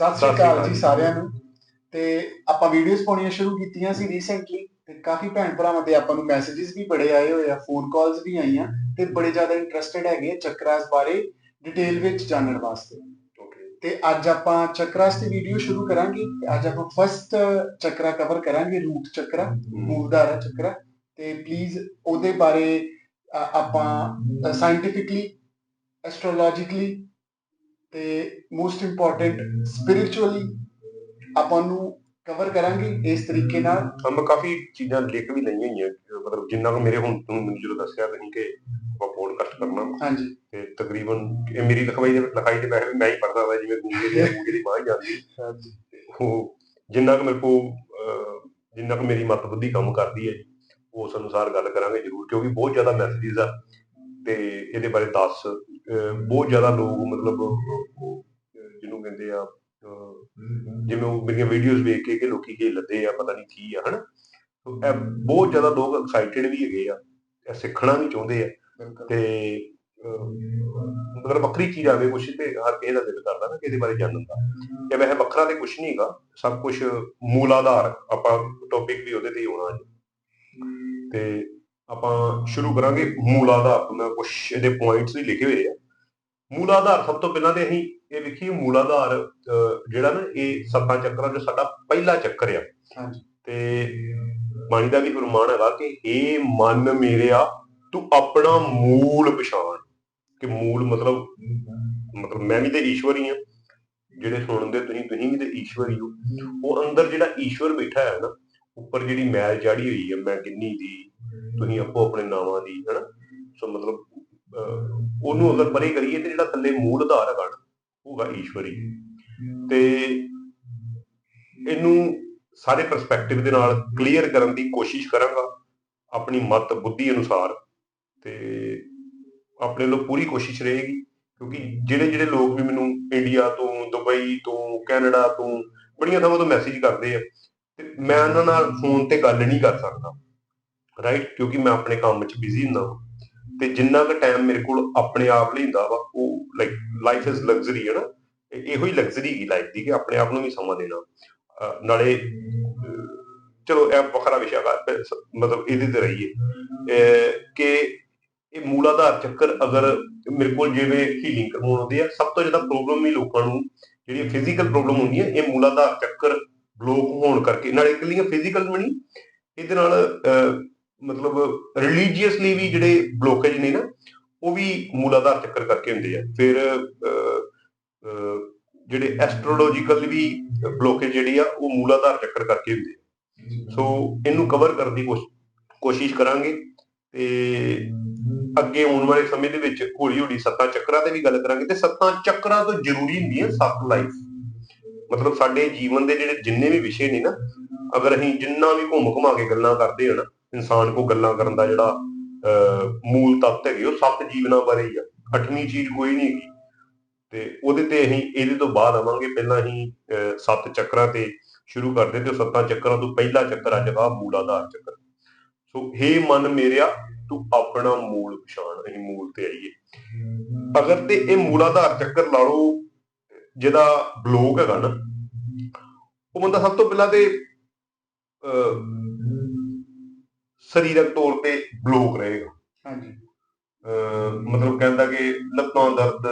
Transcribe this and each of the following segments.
ਸਤਿ ਸ਼੍ਰੀ ਅਕਾਲ ਜੀ ਸਾਰਿਆਂ ਨੂੰ। ਤੇ ਆਪਾਂ ਵੀਡੀਓਜ਼ ਪਾਉਣੀਆਂ ਸ਼ੁਰੂ ਕੀਤੀਆਂ ਸੀ ਰੀਸੈਂਟਲੀ ਤੇ ਕਾਫੀ ਭੈਣ ਭਰਾਵਾਂ ਦੇ ਆਪਾਂ ਨੂੰ ਮੈਸੇजेस ਵੀ ਬੜੇ ਆਏ ਹੋਏ ਆ ਫੋਨ ਕਾਲਸ ਵੀ ਆਈਆਂ ਤੇ ਬੜੇ ਜ਼ਿਆਦਾ ਇੰਟਰਸਟਿਡ ਹੈਗੇ ਚੱਕਰਾਸ ਬਾਰੇ ਡਿਟੇਲ ਵਿੱਚ ਜਾਣਨ ਵਾਸਤੇ। ਤੇ ਅੱਜ ਆਪਾਂ ਚੱਕਰਾਸ ਦੀ ਵੀਡੀਓ ਸ਼ੁਰੂ ਕਰਾਂਗੇ ਤੇ ਅੱਜ ਆਪਾਂ ਫਸਟ ਚੱਕਰਾ ਕਵਰ ਕਰਾਂਗੇ ਰੂਟ ਚੱਕਰਾ ਮੂਵਦਾਰਾ ਚੱਕਰਾ। ਤੇ ਪਲੀਜ਼ ਉਹਦੇ ਬਾਰੇ ਆਪਾਂ ਸਾਇੰਟੀਫਿਕਲੀ ਐਸਟ੍ਰੋਲੋਜੀਕਲੀ ਤੇ ਮੋਸਟ ਇੰਪੋਰਟੈਂਟ ਸਪਿਰਚੁਅਲੀ ਆਪਾਂ ਨੂੰ ਕਵਰ ਕਰਾਂਗੇ ਇਸ ਤਰੀਕੇ ਨਾਲ। ਮੈਂ ਕਾਫੀ ਚੀਜ਼ਾਂ ਲਿਖ ਵੀ ਲਈਆਂ ਹੋਈਆਂ ਮਤਲਬ ਜਿੰਨਾ ਕੁ ਮੇਰੇ ਹੁਣ ਤੁਹਾਨੂੰ ਮੈਨੂੰ ਜਦੋਂ ਦੱਸਿਆ ਤੁਸੀਂ ਕਿ ਆਪਾਂ ਪੋਡਕਾਸਟ ਕਰਨਾ। ਹਾਂਜੀ। ਤੇ ਤਕਰੀਬਨ ਇਹ ਮੇਰੀ ਲਿਖਵਾਈ ਦੇ ਲਿਖਾਈ ਦੇ ਵੀ ਮੈਂ ਹੀ ਪੜਦਾ ਹੁੰਦਾ ਜਿਵੇਂ ਗੂੰਗੇ ਦੀ ਗੂੰਗੇ ਦੀ ਹੀ ਜਾਂਦੀ। ਤੇ ਉਹ ਜਿੰਨਾ ਕੁ ਮੇਰੇ ਕੋ ਜਿੰਨਾ ਕੁ ਮੇਰੀ ਮਤ ਬੁੱਧੀ ਕੰਮ ਕਰਦੀ ਹੈ ਉਸ ਅਨੁਸਾਰ ਗੱਲ ਕਰਾਂਗੇ ਜ਼ਰੂਰ ਕਿਉਂਕਿ ਬਹੁਤ ਜ਼ਿਆਦਾ ਮੈਸੇजेस ਆ। ਤੇ ਇਹਦੇ ਬਾਰੇ ਦੱਸ। ਬਹੁਤ ਜ਼ਿਆਦਾ ਲੋਕ ਮਤਲਬ ਜਿਹਨੂੰ ਕਹਿੰਦੇ ਆ ਜਿਵੇਂ ਉਹ ਮੇਰੀਆਂ ਵੀਡੀਓਜ਼ ਵੇਖ ਕੇ ਕਿ ਲੋਕੀ ਕੀ ਲੱਦੇ ਆ ਪਤਾ ਨਹੀਂ ਕੀ ਆ ਹਨਾ? ਬਹੁਤ ਜ਼ਿਆਦਾ ਲੋਕ ਐਕਸਾਈਟਿਡ ਵੀ ਹੈਗੇ ਆ ਇਹ ਸਿੱਖਣਾ ਵੀ ਚਾਹੁੰਦੇ ਆ। ਤੇ ਮਤਲਬ ਵੱਖਰੀ ਚੀਜ਼ ਆਵੇ ਕੁਛ ਤੇ ਹਰ ਕਿਸੇ ਦਾ ਦਿਲ ਕਰਦਾ ਨਾ ਕਿ ਇਹਦੇ ਬਾਰੇ ਜਾਣਨ ਦਾ। ਇਹ ਵੈਸੇ ਵੱਖਰਾ ਤੇ ਕੁਛ ਨਹੀਂਗਾ ਸਭ ਕੁਝ ਮੂਲਾਧਾਰ ਆਪਾਂ ਟੌਪਿਕ ਵੀ ਉਹਦੇ ਤੇ ਹੀ ਹੋਣਾ ਜੀ ਤੇ ਆਪਾਂ ਸ਼ੁਰੂ ਕਰਾਂਗੇ ਮੂਲਾਧਾਰ ਤੋਂ। ਮੈਂ ਕੁਛ ਇਹਦੇ ਪੁਆਇੰਟਸ ਵੀ ਲਿਖੇ ਹੋਏ ਆ। ਮੂਲਾਧਾਰ ਸਭ ਤੋਂ ਪਹਿਲਾਂ ਤੇ ਅਸੀਂ ਇਹ ਵੇਖੀਏ ਮੂਲਾਧਾਰ ਅਹ, ਜਿਹੜਾ ਨਾ ਇਹ ਸੱਤਾਂ ਚੱਕਰਾਂ ਚੋਂ ਸਾਡਾ ਪਹਿਲਾ ਚੱਕਰ ਆ। ਹਾਂਜੀ। ਤੇ ਬਾਣੀ ਦਾ ਵੀ ਫਰਮਾਨ ਹੈਗਾ ਕਿ ਏ ਮਨ ਮੇਰਿਆ ਤੂੰ ਆਪਣਾ ਮੂਲ ਪਛਾਣ। ਕਿ ਮੂਲ ਮਤਲਬ ਮਤਲਬ ਮੈਂ ਵੀ ਤੇ ਈਸ਼ਵਰ ਹੀ ਆ। ਜਿਹੜੇ ਸੁਣਦੇ ਤੁਸੀਂ ਤੁਸੀਂ ਵੀ ਤੇ ਈਸ਼ਵਰ ਹੀ ਹੋ। ਉਹ ਅੰਦਰ ਜਿਹੜਾ ਈਸ਼ਵਰ ਬੈਠਾ ਹੈ ਨਾ ਉੱਪਰ ਜਿਹੜੀ ਮੈਲ ਚਾੜੀ ਹੋਈ ਹੈ ਮੈਂ ਕਿੰਨੀ ਦੀ, ਤੁਸੀਂ ਆਪੋ ਆਪਣੇ ਨਾਵਾਂ ਦੀ, ਹੈਨਾ? ਸੋ ਮਤਲਬ ਉਹਨੂੰ ਅਗਰ ਪਰੇ ਕਰੀਏ ਤੇ ਜਿਹੜਾ ਥੱਲੇ ਮੂਲ ਆਧਾਰ ਹੈਗਾ ਨਾ ਈਸ਼ਵਰੀ। ਤੇ ਇਹਨੂੰ ਸਾਰੇ ਪਰਸਪੈਕਟਿਵ ਦੇ ਨਾਲ ਕਲੀਅਰ ਕਰਨ ਦੀ ਕੋਸ਼ਿਸ਼ ਕਰਾਂਗਾ, ਆਪਣੀ ਮਤ, ਬੁੱਧੀ ਅਨੁਸਾਰ। ਤੇ ਆਪਣੇ ਲੋ ਪੂਰੀ ਕੋਸ਼ਿਸ਼ ਰਹੇਗੀ, ਕਿਉਂਕਿ ਜਿਹੜੇ ਜਿਹੜੇ ਲੋਕ ਵੀ ਮੈਨੂੰ ਇੰਡੀਆ ਤੋਂ ਦੁਬਈ ਤੋਂ ਕੈਨੇਡਾ ਤੋਂ, ਬੜੀਆਂ ਥਾਵਾਂ ਤੋਂ ਮੈਸੇਜ ਕਰਦੇ ਆ ਮੈਂ ਉਹਨਾਂ ਨਾਲ ਫੋਨ ਤੇ ਗੱਲ ਨਹੀਂ ਕਰ ਸਕਦਾ ਰਾਈਟ ਕਿਉਂਕਿ ਮੈਂ ਆਪਣੇ ਕੰਮ 'ਚ ਬਿਜ਼ੀ ਹੁੰਦਾ ਤੇ ਜਿੰਨਾ ਕੁ ਟਾਈਮ ਮੇਰੇ ਕੋਲ ਆਪਣੇ ਆਪ ਲਈ ਹੁੰਦਾ ਵਾ, ਉਹ ਲਾਈਕ ਲਾਈਫ ਇਜ਼ ਲਗਜ਼ਰੀ ਹੈ ਨਾ? ਇਹੋ ਹੀ ਲਗਜ਼ਰੀ ਹੀ ਲਾਈਫ ਦੀ ਕਿ ਆਪਣੇ ਆਪ ਨੂੰ ਵੀ ਸਮਾਂ ਦੇਣਾ। ਨਾਲੇ ਚਲੋ, ਇਹ ਵੱਖਰਾ ਵਿਸ਼ਾ ਵਾ ਮਤਲਬ ਇਹਦੇ ਤੇ ਰਹੀਏ। ਅਹ ਕਿ ਇਹ ਮੂਲਾਧਾਰ ਚੱਕਰ ਅਗਰ ਮੇਰੇ ਕੋਲ ਜਿਵੇਂ ਹੀਲਿੰਗ ਕਰਵਾਉਣ ਆਉਂਦੇ ਆ, ਸਭ ਤੋਂ ਜ਼ਿਆਦਾ ਪ੍ਰੋਬਲਮ ਹੀ ਲੋਕਾਂ ਨੂੰ ਜਿਹੜੀ ਫਿਜ਼ੀਕਲ ਪ੍ਰੋਬਲਮ ਹੁੰਦੀ ਹੈ ਇਹ ਮੂਲਾਧਾਰ ਚੱਕਰ ਬਲੋਕ ਹੋਣ ਕਰਕੇ, ਨਾਲੇ ਇਕੱਲੀਆਂ ਫਿਜ਼ੀਕਲ ਵੀ ਨਹੀਂ, ਇਹਦੇ ਨਾਲ ਮਤਲਬ ਰਿਲੀਜੀਅਸਲੀ ਵੀ ਜਿਹੜੇ ਬਲੋਕੇਜ ਨੇ ਨਾ, ਉਹ ਵੀ ਮੂਲਾਧਾਰ ਚੱਕਰ ਕਰਕੇ ਹੁੰਦੇ ਆ। ਫਿਰ ਜਿਹੜੇ ਐਸਟ੍ਰੋਲੋਜੀਕਲ ਵੀ ਬਲੋਕੇਜ ਜਿਹੜੀ ਆ, ਉਹ ਮੂਲਾਧਾਰ ਚੱਕਰ ਕਰਕੇ ਹੁੰਦੇ ਆ। ਸੋ ਇਹਨੂੰ ਕਵਰ ਕਰਨ ਦੀ ਕੋਸ਼- ਕੋਸ਼ਿਸ਼ ਕਰਾਂਗੇ ਤੇ ਅੱਗੇ ਆਉਣ ਵਾਲੇ ਸਮੇਂ ਦੇ ਵਿੱਚ ਹੌਲੀ ਹੌਲੀ ਸੱਤਾਂ ਚੱਕਰਾਂ ਤੇ ਵੀ ਗੱਲ ਕਰਾਂਗੇ ਤੇ ਸੱਤਾਂ ਚੱਕਰਾਂ ਤੋਂ ਜ਼ਰੂਰੀ ਹੁੰਦੀ ਹੈ ਸੱਤ ਲਾਈਫ ਮਤਲਬ ਸਾਡੇ ਜੀਵਨ ਦੇ ਜਿਹੜੇ ਜਿੰਨੇ ਵੀ ਵਿਸ਼ੇ ਨੇ ਨਾ ਅਗਰ ਅਸੀਂ ਜਿੰਨਾ ਵੀ ਘੁੰਮ ਘੁਮਾ ਕੇ ਗੱਲਾਂ ਕਰਦੇ ਹਾਂ ਨਾ ਇਨਸਾਨ ਕੋ ਗੱਲਾਂ ਕਰਨ ਦਾ ਜਿਹੜਾ ਮੂਲ ਤੱਤ ਹੈਗੇ ਉਹ ਸੱਤ ਜੀਵਨਾਂ ਬਾਰੇ ਹੀ ਆ। ਅੱਠਵੀਂ ਚੀਜ਼ ਕੋਈ ਨਹੀਂ ਹੈਗੀ। ਤੇ ਉਹਦੇ ਤੇ ਅਸੀਂ ਇਹਦੇ ਤੋਂ ਬਾਅਦ ਆਵਾਂਗੇ। ਪਹਿਲਾਂ ਅਸੀਂ ਅਹ, ਸੱਤ ਚੱਕਰਾਂ ਤੇ ਸ਼ੁਰੂ ਕਰਦੇ ਤੇ ਸੱਤਾਂ ਚੱਕਰਾਂ ਤੋਂ ਪਹਿਲਾ ਚੱਕਰ ਅੱਜ ਆ ਮੂਲਾਧਾਰ ਚੱਕਰ। ਸੋ ਹੇ ਮਨ ਮੇਰਿਆ ਤੂੰ ਆਪਣਾ ਮੂਲ ਪਛਾਣ ਅਸੀਂ ਮੂਲ ਤੇ ਆਈਏ। ਅਗਰ ਤੇ ਇਹ ਮੂਲਾਧਾਰ ਚੱਕਰ ਲਾ ਲਓ ਜਿਹਦਾ ਬਲੋਕ ਹੈਗਾ ਨਾ ਉਹ ਬੰਦਾ ਸਭ ਤੋਂ ਪਹਿਲਾਂ ਤੇ ਸਰੀਰਕ ਤੌਰ ਤੇ ਬਲੋਕ ਰਹੇਗਾ। ਹਾਂਜੀ। ਮਤਲਬ ਕਹਿੰਦਾ ਕਿ ਲੱਤਾਂ ਦਰਦ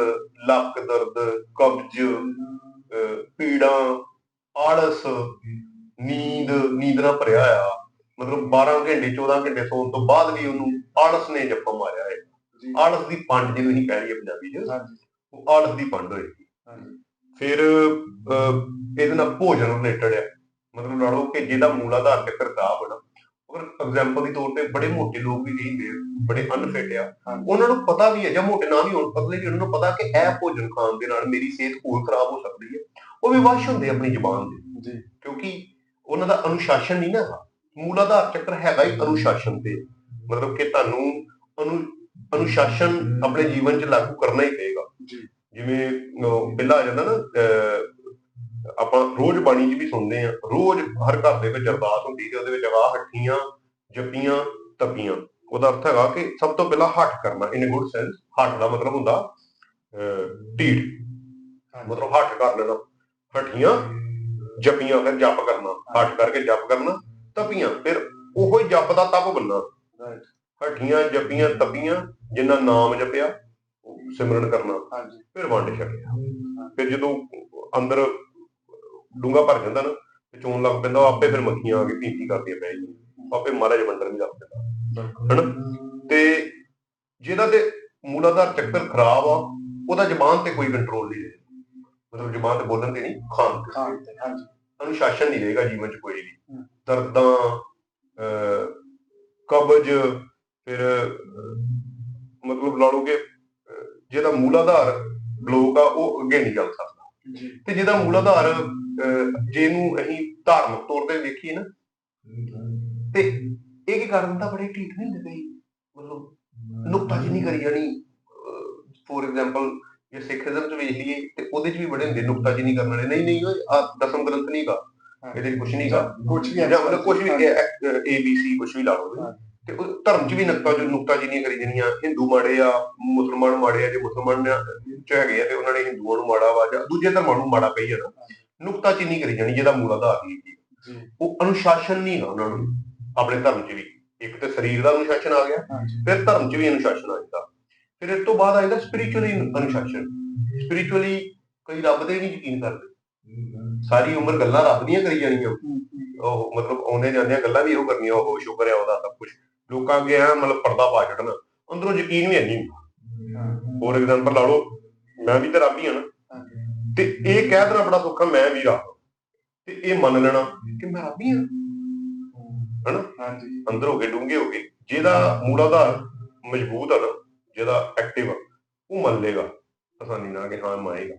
ਲੱਕ ਦਰਦ ਕਬਜ਼ ਪੀੜਾਂ ਆਲਸ ਨੀਂਦ ਨੀਂਦ ਨਾਲ ਭਰਿਆ ਆ ਮਤਲਬ 12 ਘੰਟੇ 14 ਘੰਟੇ ਸੌਣ ਤੋਂ ਬਾਅਦ ਵੀ ਉਹਨੂੰ ਆਲਸ ਨੇ ਜੱਫਾ ਮਾਰਿਆ ਹੈ ਆਲਸ ਦੀ ਪੰਡ ਜਿਹਨੂੰ ਅਸੀਂ ਕਹਿ ਲਈਏ ਪੰਜਾਬੀ 'ਚ ਹਾਂਜੀ। ਉਹ ਆਲਸ ਦੀ ਪੰਡ ਹੋਏਗੀ। ਹਾਂਜੀ। ਫਿਰ ਇਹਦੇ ਨਾਲ ਭੋਜਨ ਰਿਲੇਟਡ ਹੈ ਮਤਲਬ ਲਾ ਲਓ ਕਿ ਜਿਹਦਾ ਮੂਲਾਧਾਰ ਚੱਕਰ ਖਰਾਬ ਹੋਣਾ ਅਗਰ ਐਗਜ਼ਾਮਪਲ ਦੇ ਤੌਰ ਤੇ ਬੜੇ ਮੋਟੇ ਲੋਕ ਵੀ ਕਹਿੰਦੇ ਆ, ਬੜੇ ਅਨਫਿਟ ਆ। ਉਹਨਾਂ ਨੂੰ ਪਤਾ ਵੀ ਹੈ ਜਾਂ ਮੋਟੇ ਨਾ ਵੀ ਹੋਣ ਪਤਲੇ ਵੀ ਉਹਨਾਂ ਨੂੰ ਪਤਾ ਕਿ ਇਹ ਭੋਜਨ ਖਾਣ ਦੇ ਨਾਲ ਮੇਰੀ ਸਿਹਤ ਹੋਰ ਖਰਾਬ ਹੋ ਸਕਦੀ ਹੈ ਉਹ ਵੀ ਵਸ਼ ਹੁੰਦੇ ਆਪਣੀ ਜ਼ੁਬਾਨ ਦੇ। ਜੀ। ਕਿਉਂਕਿ ਉਹਨਾਂ ਦਾ ਅਨੁਸ਼ਾਸਨ ਨਹੀਂ ਨਾ ਹੈਗਾ ਮੂਲਾਧਾਰ ਚੱਕਰ ਹੈਗਾ ਹੀ ਅਨੁਸ਼ਾਸਨ ਤੇ। ਮਤਲਬ ਕਿ ਤੁਹਾਨੂੰ ਅਨੁ ਅਨੁਸ਼ਾਸਨ ਆਪਣੇ ਜੀਵਨ 'ਚ ਲਾਗੂ ਕਰਨਾ ਹੀ ਪਏਗਾ। ਜੀ। ਜਿਵੇਂ ਪਹਿਲਾਂ ਆ ਜਾਂਦਾ ਨਾ ਆਪਾਂ ਰੋਜ਼ ਬਾਣੀ 'ਚ ਵੀ ਸੁਣਦੇ ਆ ਰੋਜ਼ ਹਰ ਘਰ ਦੇ ਵਿੱਚ ਅਰਦਾਸ ਹੁੰਦੀ ਤੇ ਉਹਦੇ ਵਿੱਚ ਆ ਹੱਠੀਆਂ ਜਪੀਆਂ ਤਪੀਆਂ। ਉਹਦਾ ਅਰਥ ਹੈਗਾ ਕਿ ਸਭ ਤੋਂ ਪਹਿਲਾਂ ਹੱਠ ਕਰਨਾ ਇਨ ਗੁੱਡ ਸੈਂਸ ਹੱਠ ਦਾ ਮਤਲਬ ਹੁੰਦਾ ਹਾਂਜੀ। ਮਤਲਬ ਹੱਠ ਕਰ ਲੈਣਾ। ਹਠੀਆਂ ਜਪੀਆਂ ਫਿਰ ਜਪ ਕਰਨਾ। ਹੱਠ ਕਰਕੇ ਜਪ ਕਰਨਾ ਤਪੀਆਂ। ਫਿਰ ਉਹੋ ਹੀ ਜਪ ਦਾ ਤਪ ਬੰਨਾ। ਹਠੀਆਂ ਜਪੀਆਂ ਤਪੀਆਂ ਜਿੰਨਾ ਨਾਮ ਜਪਿਆ ਸਿਮਰਨ ਕਰਨਾ ਹਾਂਜੀ। ਫਿਰ ਵੰਡ ਛਕਿਆ ਫਿਰ ਜਦੋਂ ਅੰਦਰ ਡੂੰਗਾ ਭਰ ਜਾਂਦਾ ਨਾ ਤੇ ਚੋਣ ਲੱਗ ਪੈਂਦਾ ਉਹ ਆਪੇ ਫਿਰ ਮੱਖੀਆਂ ਆ ਕੇ ਪੀਂਤੀ ਕਰਦੀਆਂ ਪੈ ਜਾਂਦੀਆਂ। ਆਪੇ ਮਹਾਰਾਜ ਵੰਡਣ ਵੀ ਲੱਗ ਪੈਂਦਾ। ਬਿਲਕੁਲ। ਤੇ ਜਿਹਦਾ ਤੇ ਮੂਲਾਧਾਰ ਚੱਕਰ ਖਰਾਬ ਆ ਉਹਦਾ ਜ਼ਬਾਨ ਤੇ ਕੋਈ ਕੰਟਰੋਲ ਨਹੀਂ ਰਹੇ ਮਤਲਬ ਜ਼ਬਾਨ ਤੇ ਬੋਲਣ ਤੇ ਨਹੀਂ ਖਾਣ ਤੇ। ਹਾਂਜੀ। ਅਨੁਸ਼ਾਸਨ ਨਹੀਂ ਰਹੇਗਾ ਜੀਵਨ ਚ ਕੋਈ ਵੀ। ਦਰਦਾਂ ਕਬਜ਼ ਫਿਰ ਮਤਲਬ ਲਾ ਲਓ ਜਿਹਦਾ ਮੂਲਾਧਾਰ ਬਲੋਕ ਆ ਉਹ ਅੱਗੇ ਨਹੀਂ ਚੱਲ ਸਕਦਾ। ਤੇ ਜਿਹਦਾ ਮੂਲਾਧਾਰ ਅਹ, ਜੇ ਇਹਨੂੰ ਅਸੀਂ ਧਾਰਮਿਕ ਤੌਰ ਤੇ ਦੇਖੀਏ ਨਾ ਤੇ ਇਹ ਕੀ ਕਰ ਦਿੰਦਾ? ਬੜੇ ਢੀਠ ਨਹੀਂ ਹੁੰਦੇ ਕਈ ਮਤਲਬ ਨੁਕਤਾਚੀਨੀ ਨਹੀਂ ਕਰੀ ਜਾਣੀ। ਫੋਰ ਐਗਜ਼ਾਮਪਲ ਜੇ ਸਿੱਖੀਜ਼ਮ ਚ ਵੇਖ ਲਈਏ ਤੇ ਉਹਦੇ ਚ ਵੀ ਬੜੇ ਹੁੰਦੇ ਨੁਕਤਾਚੀਨੀ ਨਹੀਂ ਕਰਨ ਵਾਲੇ। ਨਹੀਂ ਨਹੀਂ ਆ ਦਸਮ ਗ੍ਰੰਥ ਨਹੀਂਗਾ ਇਹਦੇ ਚ ਕੁਝ ਨਹੀਂਗਾ ਕੁਝ ਵੀ ਜਾਂ ਮਤਲਬ ਕੁਝ ਵੀ ਏ ਬੀ ਸੀ ਕੁਝ ਵੀ ਲਾ ਲਓ। ਤੇ ਉਹ ਧਰਮ ਚ ਵੀ ਨੁਕਤਾ ਜੋ ਨੁਕਤਾਚੀਨੀ ਕਰੀ ਜਾਣੀਆਂ ਹਿੰਦੂ ਮਾੜੇ ਆ ਮੁਸਲਮਾਨ ਮਾੜੇ ਆ ਜੇ ਮੁਸਲਮਾਨ ਚ ਹੈਗੇ ਆ ਤੇ ਉਹਨਾਂ ਨੇ ਹਿੰਦੂਆਂ ਨੂੰ ਮਾੜਾ ਵਾ ਜਾਂ ਦੂਜੇ ਧਰਮਾਂ ਨੂੰ ਮਾੜਾ ਕਹੀ ਜਾਣਾ। ਨੁਕਤਾਚੀਨੀ ਕਰੀ ਜਾਣੀ ਜਿਹਦਾ ਮੂਲ ਆਧਾਰ ਨਹੀਂ ਉਹ ਅਨੁਸ਼ਾਸਨ ਨਹੀਂ ਹੈ ਉਹਨਾਂ ਨੂੰ ਆਪਣੇ ਧਰਮ ਚ ਵੀ। ਇੱਕ ਤੇ ਸਰੀਰ ਦਾ ਅਨੁਸ਼ਾਸਨ ਆ ਗਿਆ ਫਿਰ ਧਰਮ ਚ ਵੀ ਅਨੁਸ਼ਾਸਨ ਆ ਜਾਂਦਾ। ਫਿਰ ਇਸ ਤੋਂ ਬਾਅਦ ਆ ਜਾਂਦਾ ਸਪਿਰਚੁਅਲੀ ਅਨੁਸ਼ਾਸਨ। ਸਪਿਰਚੁਅਲੀ ਕਈ ਰੱਬ ਤੇ ਨਹੀਂ ਯਕੀਨ ਕਰਦੇ। ਸਾਰੀ ਉਮਰ ਗੱਲਾਂ ਰੱਬ ਦੀਆਂ ਕਰੀ ਜਾਣੀਆਂ। ਉਹ ਮਤਲਬ ਆਉਂਦੇ ਜਾਂਦੇ ਗੱਲਾਂ ਵੀ ਇਹੋ ਕਰਨੀਆਂ ਉਹ ਸ਼ੁਕਰ ਹੈ ਉਹਦਾ ਸਭ ਕੁਝ ਲੋਕਾਂ ਅੱਗੇ ਆ ਮਤਲਬ ਪਰਦਾ ਪਾ ਛੱਡਣਾ ਅੰਦਰੋਂ ਯਕੀਨ ਵੀ ਨਹੀਂ। ਹਾਂ, ਫੋਰ ਐਗਜ਼ਾਮਪਲ ਲਾ ਲਓ ਮੈਂ ਵੀ ਤਾਂ ਰੱਬ ਹੀ ਹਾਂ ਨਾ। ਹਾਂਜੀ ਤੇ ਇਹ ਕਹਿ ਦੇਣਾ ਬੜਾ ਸੌਖਾ ਮੈਂ ਵੀ ਰੱਬ ਤੇ ਇਹ ਮੰਨ ਲੈਣਾ ਕਿ ਮੈਂ ਰੱਬ ਹੀ ਹਾਂ। ਹਨਾ? ਹਾਂਜੀ ਅੰਦਰ ਹੋ ਕੇ ਡੂੰਘੇ ਹੋ ਕੇ ਜਿਹਦਾ ਮੂਲਾਧਾਰ ਮਜ਼ਬੂਤ ਆ ਨਾ ਜਿਹਦਾ ਐਕਟਿਵ ਆ ਉਹ ਮੰਨ ਲੇਗਾ ਆਸਾਨੀ ਨਾਲ ਕਿ ਹਾਂ ਮਾਏਗਾ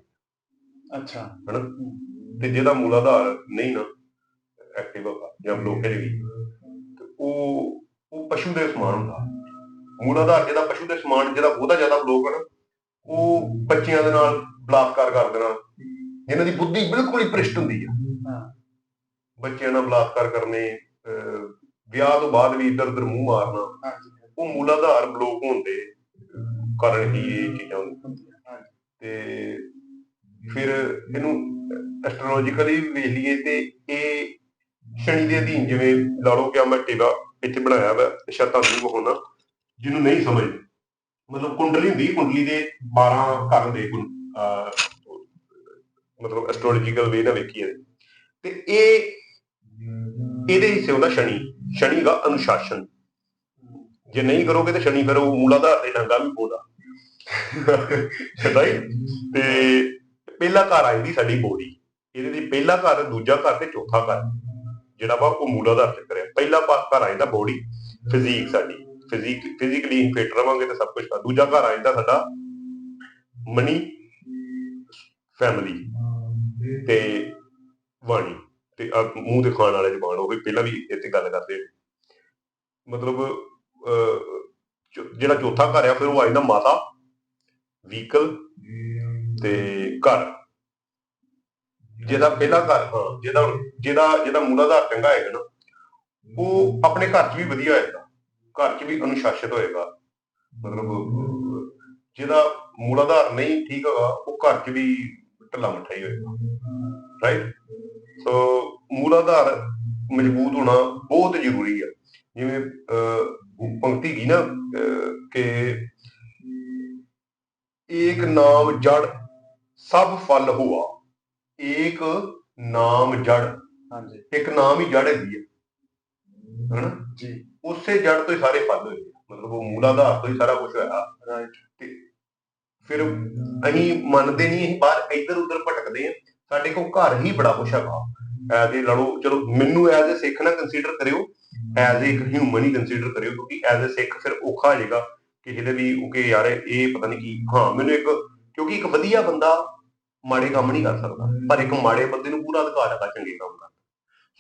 ਅੱਛਾ। ਹਨਾ? ਤੇ ਜਿਹਦਾ ਮੂਲਾਧਾਰ ਨਹੀਂ ਨਾ ਐਕਟਿਵ ਜਾਂ ਬਲੋਕੇਜ ਵੀ। ਤੇ ਉਹ ਉਹ ਪਸ਼ੂ ਦੇ ਸਮਾਨ ਹੁੰਦਾ। ਮੂਲਾਧਾਰ ਜਿਹਦਾ ਪਸ਼ੂ ਦੇ ਸਮਾਨ ਜਿਹਦਾ ਬਹੁਤਾ ਜ਼ਿਆਦਾ ਬਲੋਕ ਹੈ ਨਾ ਉਹ ਬੱਚਿਆਂ ਦੇ ਨਾਲ ਬਲਾਤਕਾਰ ਕਰ ਦੇਣਾ। ਜਿਨ੍ਹਾਂ ਦੀ ਬੁੱਧੀ ਬਿਲਕੁਲ ਹੀ ਭ੍ਰਿਸ਼ਟ ਹੁੰਦੀ ਆ। ਹਾਂ। ਬੱਚਿਆਂ ਨਾਲ ਬਲਾਤਕਾਰ ਕਰਨੇ ਵਿਆਹ ਤੋਂ ਬਾਅਦ ਵੀ ਇੱਧਰ ਉੱਧਰ ਮੂੰਹ ਮਾਰਨਾ ਉਹ ਮੂਲਾਧਾਰ ਬਲੋਕ ਹੋਣ ਦੇ ਕਾਰਨ ਹੀ ਇਹ ਚੀਜ਼ਾਂ ਹੁੰਦੀਆਂ। ਤੇ ਫਿਰ ਇਹਨੂੰ ਐਸਟ੍ਰੋਲੋਜੀਕਲੀ ਵੇਖ ਲਈਏ ਤੇ ਇਹ ਸ਼ਨੀ ਦੇ ਅਧੀਨ ਜਿਵੇਂ ਲਾ ਲਓ ਕਿ ਮੈਂ ਟੇਗਾ ਇੱਥੇ ਬਣਾਇਆ ਵਾ ਸ਼ਾਇਦ ਤੁਹਾਨੂੰ ਵਿਖਾਉਣਾ, ਜਿਹਨੂੰ ਨਹੀਂ ਸਮਝ। ਮਤਲਬ ਕੁੰਡਲੀ ਹੁੰਦੀ, ਕੁੰਡਲੀ ਦੇ 12 ਘਰ ਹੁੰਦੇ ਮਤਲਬ ਐਸਟ੍ਰੋਲੋਜੀਕਲ ਵੇ ਨਾਲ ਵੇਖੀਏ ਤੇ ਇਹ, ਇਹਦੇ ਹਿੱਸੇ ਹੁੰਦਾ ਸ਼ਨੀ। ਸ਼ਨੀ ਦਾ ਅਨੁਸ਼ਾਸਨ। ਜੇ ਨਹੀਂ ਕਰੋਗੇ ਤਾਂ ਸ਼ਨੀ ਫਿਰ ਉਹ ਮੂਲਾਧਾਰ ਤੇ ਡੰਗਾ ਵੀ ਪਾਉਂਦਾ ਰਾਈਟ ਤੇ ਪਹਿਲਾ ਘਰ ਆ ਜਾਂਦੀ ਸਾਡੀ ਬੋਡੀ ਇਹਦੇ ਦੀ ਪਹਿਲਾ ਘਰ, ਦੂਜਾ ਘਰ ਤੇ ਚੌਥਾ ਘਰ। ਜਿਹੜਾ ਵਾ ਉਹ ਮੂਲਾਧਾਰ ਚੱਕਰ ਹੈ ਪਹਿਲਾ ਘਰ ਆ ਜਾਂਦਾ ਬੋਡੀ ਫਿਜ਼ੀਕ ਸਾਡੀ। ਫਿਜ਼ੀਕ ਫਿਜ਼ੀਕਲੀ ਫਿਟ ਰਵਾਂਗੇ ਤੇ ਸਭ ਕੁਝ ਦੂਜਾ ਘਰ ਆ ਜਾਂਦਾ ਸਾਡਾ ਮਨੀ ਫੈਮਿਲੀ ਤੇ ਵਾਣੀ ਤੇ ਆਹ ਮੂੰਹ ਦੇ ਖਾਣ ਵਾਲੇ ਜ਼ਬਾਨ ਉਹ ਵੀ ਪਹਿਲਾਂ ਵੀ ਇੱਥੇ ਗੱਲ ਕਰਦੇ ਮਤਲਬ ਅਹ, ਜਿਹੜਾ ਚੌਥਾ ਘਰ ਆ ਫਿਰ ਉਹ ਆ ਜਾਂਦਾ ਮਾਤਾ ਵਹੀਕਲ ਤੇ ਘਰ। ਜਿਹਦਾ ਪਹਿਲਾ ਘਰ ਹਾਂ ਜਿਹਦਾ ਜਿਹਦਾ ਜਿਹਦਾ ਮੂਲਾਧਾਰ ਚੰਗਾ ਹੈਗਾ ਨਾ ਉਹ ਆਪਣੇ ਘਰ 'ਚ ਵੀ ਵਧੀਆ ਹੋਏਗਾ ਘਰ 'ਚ ਵੀ ਅਨੁਸ਼ਾਸਿਤ ਹੋਏਗਾ। ਮਤਲਬ ਅਹ, ਜਿਹਦਾ ਮੂਲਾਧਾਰ ਨਹੀਂ ਠੀਕ ਹੈਗਾ ਉਹ ਘਰ 'ਚ ਵੀ ਢਿੱਲਾ ਮੱਠਾ ਹੀ ਹੋਏਗਾ ਰਾਈਟ ਸੋ ਮੂਲਾਧਾਰ ਮਜ਼ਬੂਤ ਹੋਣਾ ਬਹੁਤ ਜ਼ਰੂਰੀ ਹੈ ਜਿਵੇਂ ਅਹ, ਪੰਕਤੀ ਗਈ ਨਾ ਅਹ, ਕਿ ਏਕ ਨਾਮ ਜੜ ਸਭ ਫਲ ਹੁਆ। ਏਕ ਨਾਮ ਜੜ। ਹਾਂਜੀ। ਇੱਕ ਨਾਮ ਹੀ ਜੜ ਹੈਗੀ ਹੈ ਹਨਾ? ਜੀ। ਉਸੇ ਜੜ ਤੋਂ ਹੀ ਸਾਰੇ ਫਲ ਹੋਏ। ਮਤਲਬ ਉਹ ਮੂਲਾਧਾਰ ਤੋਂ ਹੀ ਸਾਰਾ ਕੁਝ ਹੋਇਆ। ਰਾਈਟ ਫਿਰ ਅਸੀਂ ਮੰਨਦੇ ਨਹੀਂ ਅਸੀਂ ਬਾਹਰ ਇੱਧਰ ਉੱਧਰ ਭਟਕਦੇ ਆ ਸਾਡੇ ਕੋਲ ਘਰ ਹੀ ਬੜਾ ਕੁਛ ਹੈਗਾ। ਐਜ਼ ਏ ਲੜੋ ਚਲੋ ਮੈਨੂੰ ਐਜ਼ ਏ ਸਿੱਖ ਨਾ ਕੰਸੀਡਰ ਕਰਿਓ। ਐਜ਼ ਏ ਇੱਕ ਹਿਊਮਨ ਹੀ ਕੰਸੀਡਰ ਕਰਿਓ ਕਿਉਂਕਿ ਐਜ਼ ਏ ਸਿੱਖ ਫਿਰ ਔਖਾ ਹੋ ਜਾਏਗਾ ਕਿਸੇ ਦੇ ਵੀ ਕਿ ਯਾਰ ਇਹ ਪਤਾ ਨਹੀਂ ਕੀ। ਹਾਂ ਮੈਨੂੰ ਇੱਕ ਕਿਉਂਕਿ ਇੱਕ ਵਧੀਆ ਬੰਦਾ ਮਾੜੇ ਕੰਮ ਨਹੀਂ ਕਰ ਸਕਦਾ। ਪਰ ਇੱਕ ਮਾੜੇ ਬੰਦੇ ਨੂੰ ਪੂਰਾ ਅਧਿਕਾਰ ਹੈਗਾ, ਚੰਗੇ ਕੰਮ ਕਰਨ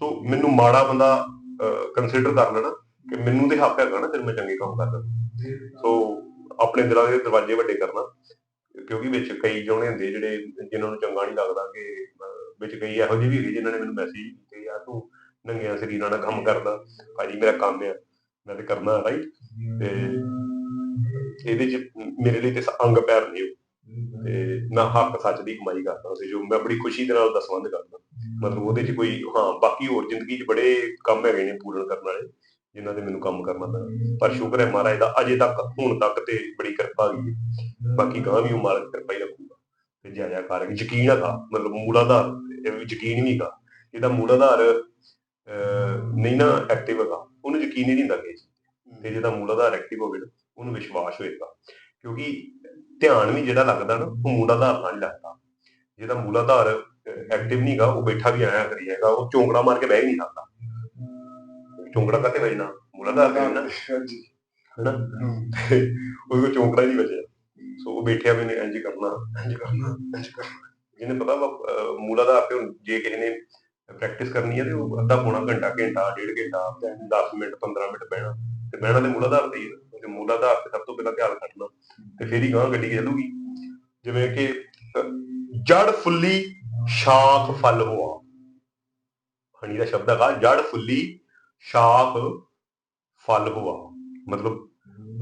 ਸੋ ਮੈਨੂੰ ਮਾੜਾ ਬੰਦਾ ਕੰਸੀਡਰ ਕਰ ਲੈਣਾ ਕਿ ਮੈਨੂੰ ਤੇ ਹੱਕ ਹੈਗਾ ਨਾ, ਫਿਰ ਮੈਂ ਚੰਗੇ ਕੰਮ ਕਰਦਾ ਸੋ ਆਪਣੇ ਦਿਲਾਂ ਦੇ ਦਰਵਾਜ਼ੇ ਵੱਡੇ ਕਰਨਾ, ਕਿਉਂਕਿ ਵਿੱਚ ਕਈ ਜਣੇ ਹੁੰਦੇ ਜਿਹੜੇ ਜਿਨ੍ਹਾਂ ਨੂੰ ਚੰਗਾ ਨਹੀਂ ਲੱਗਦਾ ਕਿ ਵਿੱਚ ਕਈ ਇਹੋ ਜਿਹੇ ਵੀ ਹੈਗੇ ਜਿਨ੍ਹਾਂ ਨੇ ਮੈਨੂੰ ਮੈਸੇਜ ਕੀਤੇ ਯਾਰ ਤੂੰ ਨੰਗਿਆਂ ਸਰੀਰਾਂ ਨਾਲ ਕੰਮ ਕਰਦਾ, ਭਾਜੀ ਮੇਰਾ ਕੰਮ ਆ, ਮੈਂ ਤੇ ਕਰਨਾ ਰਾਈਟ ਤੇ ਇਹਦੇ ਚ ਮੇਰੇ ਲਈ ਤੇ ਅੰਗ ਪੈਰ ਨਹੀਂ ਤੇ ਮੈਂ ਹੱਕ ਸੱਚ ਦੀ ਕਮਾਈ ਕਰਦਾ ਸੀ ਜੋ ਮੈਂ ਬੜੀ ਖੁਸ਼ੀ ਦੇ ਨਾਲ ਦਸਵੰਦ ਕਰਦਾ। ਮਤਲਬ ਉਹਦੇ 'ਚ ਕੋਈ, ਹਾਂ, ਬਾਕੀ ਹੋਰ ਜ਼ਿੰਦਗੀ 'ਚ ਬੜੇ ਕੰਮ ਹੈਗੇ ਨੇ ਪੂਰਨ ਕਰਨ ਵਾਲੇ, ਜਿਨ੍ਹਾਂ ਦੇ ਮੈਨੂੰ ਕੰਮ ਕਰਨਾ ਪੈਣਾ। ਪਰ ਸ਼ੁਕਰ ਹੈ ਮਹਾਰਾਜ ਦਾ, ਅਜੇ ਤੱਕ, ਹੁਣ ਤੱਕ ਤੇ ਬੜੀ ਕਿਰਪਾ ਹੋਈ ਹੈ। ਬਾਕੀ ਗਾਂ ਵੀ ਉਹ ਮਾਲਕ ਕਿਰਪਾ ਹੀ ਰੱਖੂਗਾ। ਤੇ ਜੈ ਜੈਕਾਰ ਯਕੀਨ ਹੈਗਾ, ਮਤਲਬ ਮੂਲ ਆਧਾਰ, ਇਹ ਵੀ ਯਕੀਨ ਵੀ ਹੈਗਾ। ਇਹਦਾ ਮੂਲ ਆਧਾਰ ਨਹੀਂ ਨਾ ਐਕਟਿਵ ਹੈਗਾ, ਉਹਨੂੰ ਯਕੀਨ ਹੀ ਨਹੀਂ ਹੁੰਦਾ ਕਿਸੇ ਤੇ। ਜਿਹਦਾ ਮੂਲ ਆਧਾਰ ਐਕਟਿਵ ਹੋਵੇ ਉਹਨੂੰ ਵਿਸ਼ਵਾਸ ਹੋਏਗਾ। ਕਿਉਂਕਿ ਧਿਆਨ ਵੀ ਜਿਹੜਾ ਲੱਗਦਾ ਨਾ ਉਹ ਮੂਲ ਆਧਾਰ ਨਾਲ ਹੀ ਲੱਗਦਾ। ਜਿਹਦਾ ਮੂਲ ਆਧਾਰ ਐਕਟਿਵ ਨਹੀਂਗਾ ਉਹ ਬੈਠਾ ਵੀ ਆਇਆ ਕਰੀ ਜਾਏਗਾ ਉਹ ਚੌਂਕੜਾ ਮਾਰ ਕੇ ਬਹਿ ਹੀ ਨਹੀਂ ਸਕਦਾ। ਚੌਂਕੜਾ ਕਾਤੇ ਵਜਣਾ? ਮੂਲ ਆਧਾਰ ਤੇ ਹਾਂਜੀ। ਹਨਾ? ਹਮ, ਉਹਦੇ ਕੋਲ ਚੌਂਕੜਾ ਹੀ ਨਹੀਂ ਬਚਿਆ ਸੋ ਉਹ ਬੈਠਿਆ ਵੀ ਨੇ ਇੰਜ ਕਰਨਾ। ਇੰਜ ਕਰਨਾ ਇੰਜ ਕਰਨਾ। ਜਿਹਨੇ ਪਤਾ ਮੂਲ ਆਧਾਰ ਤੇ ਜੇ ਕਿਸੇ ਨੇ ਪ੍ਰੈਕਟਿਸ ਕਰਨੀ ਹੈ ਤੇ ਉਹ ਅੱਧਾ ਪੌਣਾ ਘੰਟਾ ਘੰਟਾ ਡੇਢ ਘੰਟਾ 10 ਮਿੰਟ 15 ਮਿੰਟ ਬਹਿਣਾ। ਤੇ ਬਹਿਣਾ ਤੇ ਮੂਲ ਆਧਾਰ ਤੇ ਹੀ ਮੂਲ ਆਧਾਰ ਤੇ ਸਭ ਤੋਂ ਪਹਿਲਾਂ ਧਿਆਨ ਰੱਖਣਾ ਤੇ ਫੇਰ ਹੀ ਗਾਂ ਗੱਡੀ ਚੱਲੂਗੀ। ਜਿਵੇਂ ਕਿ, ਜੜ ਫੁੱਲੀ ਸ਼ਾਖ ਫਲ ਹੋਆ। ਹਣੀ ਦਾ ਸ਼ਬਦ ਹੈਗਾ, ਜੜ ਫੁੱਲੀ ਸ਼ਾਖ ਫਲ ਹੋਆ। ਮਤਲਬ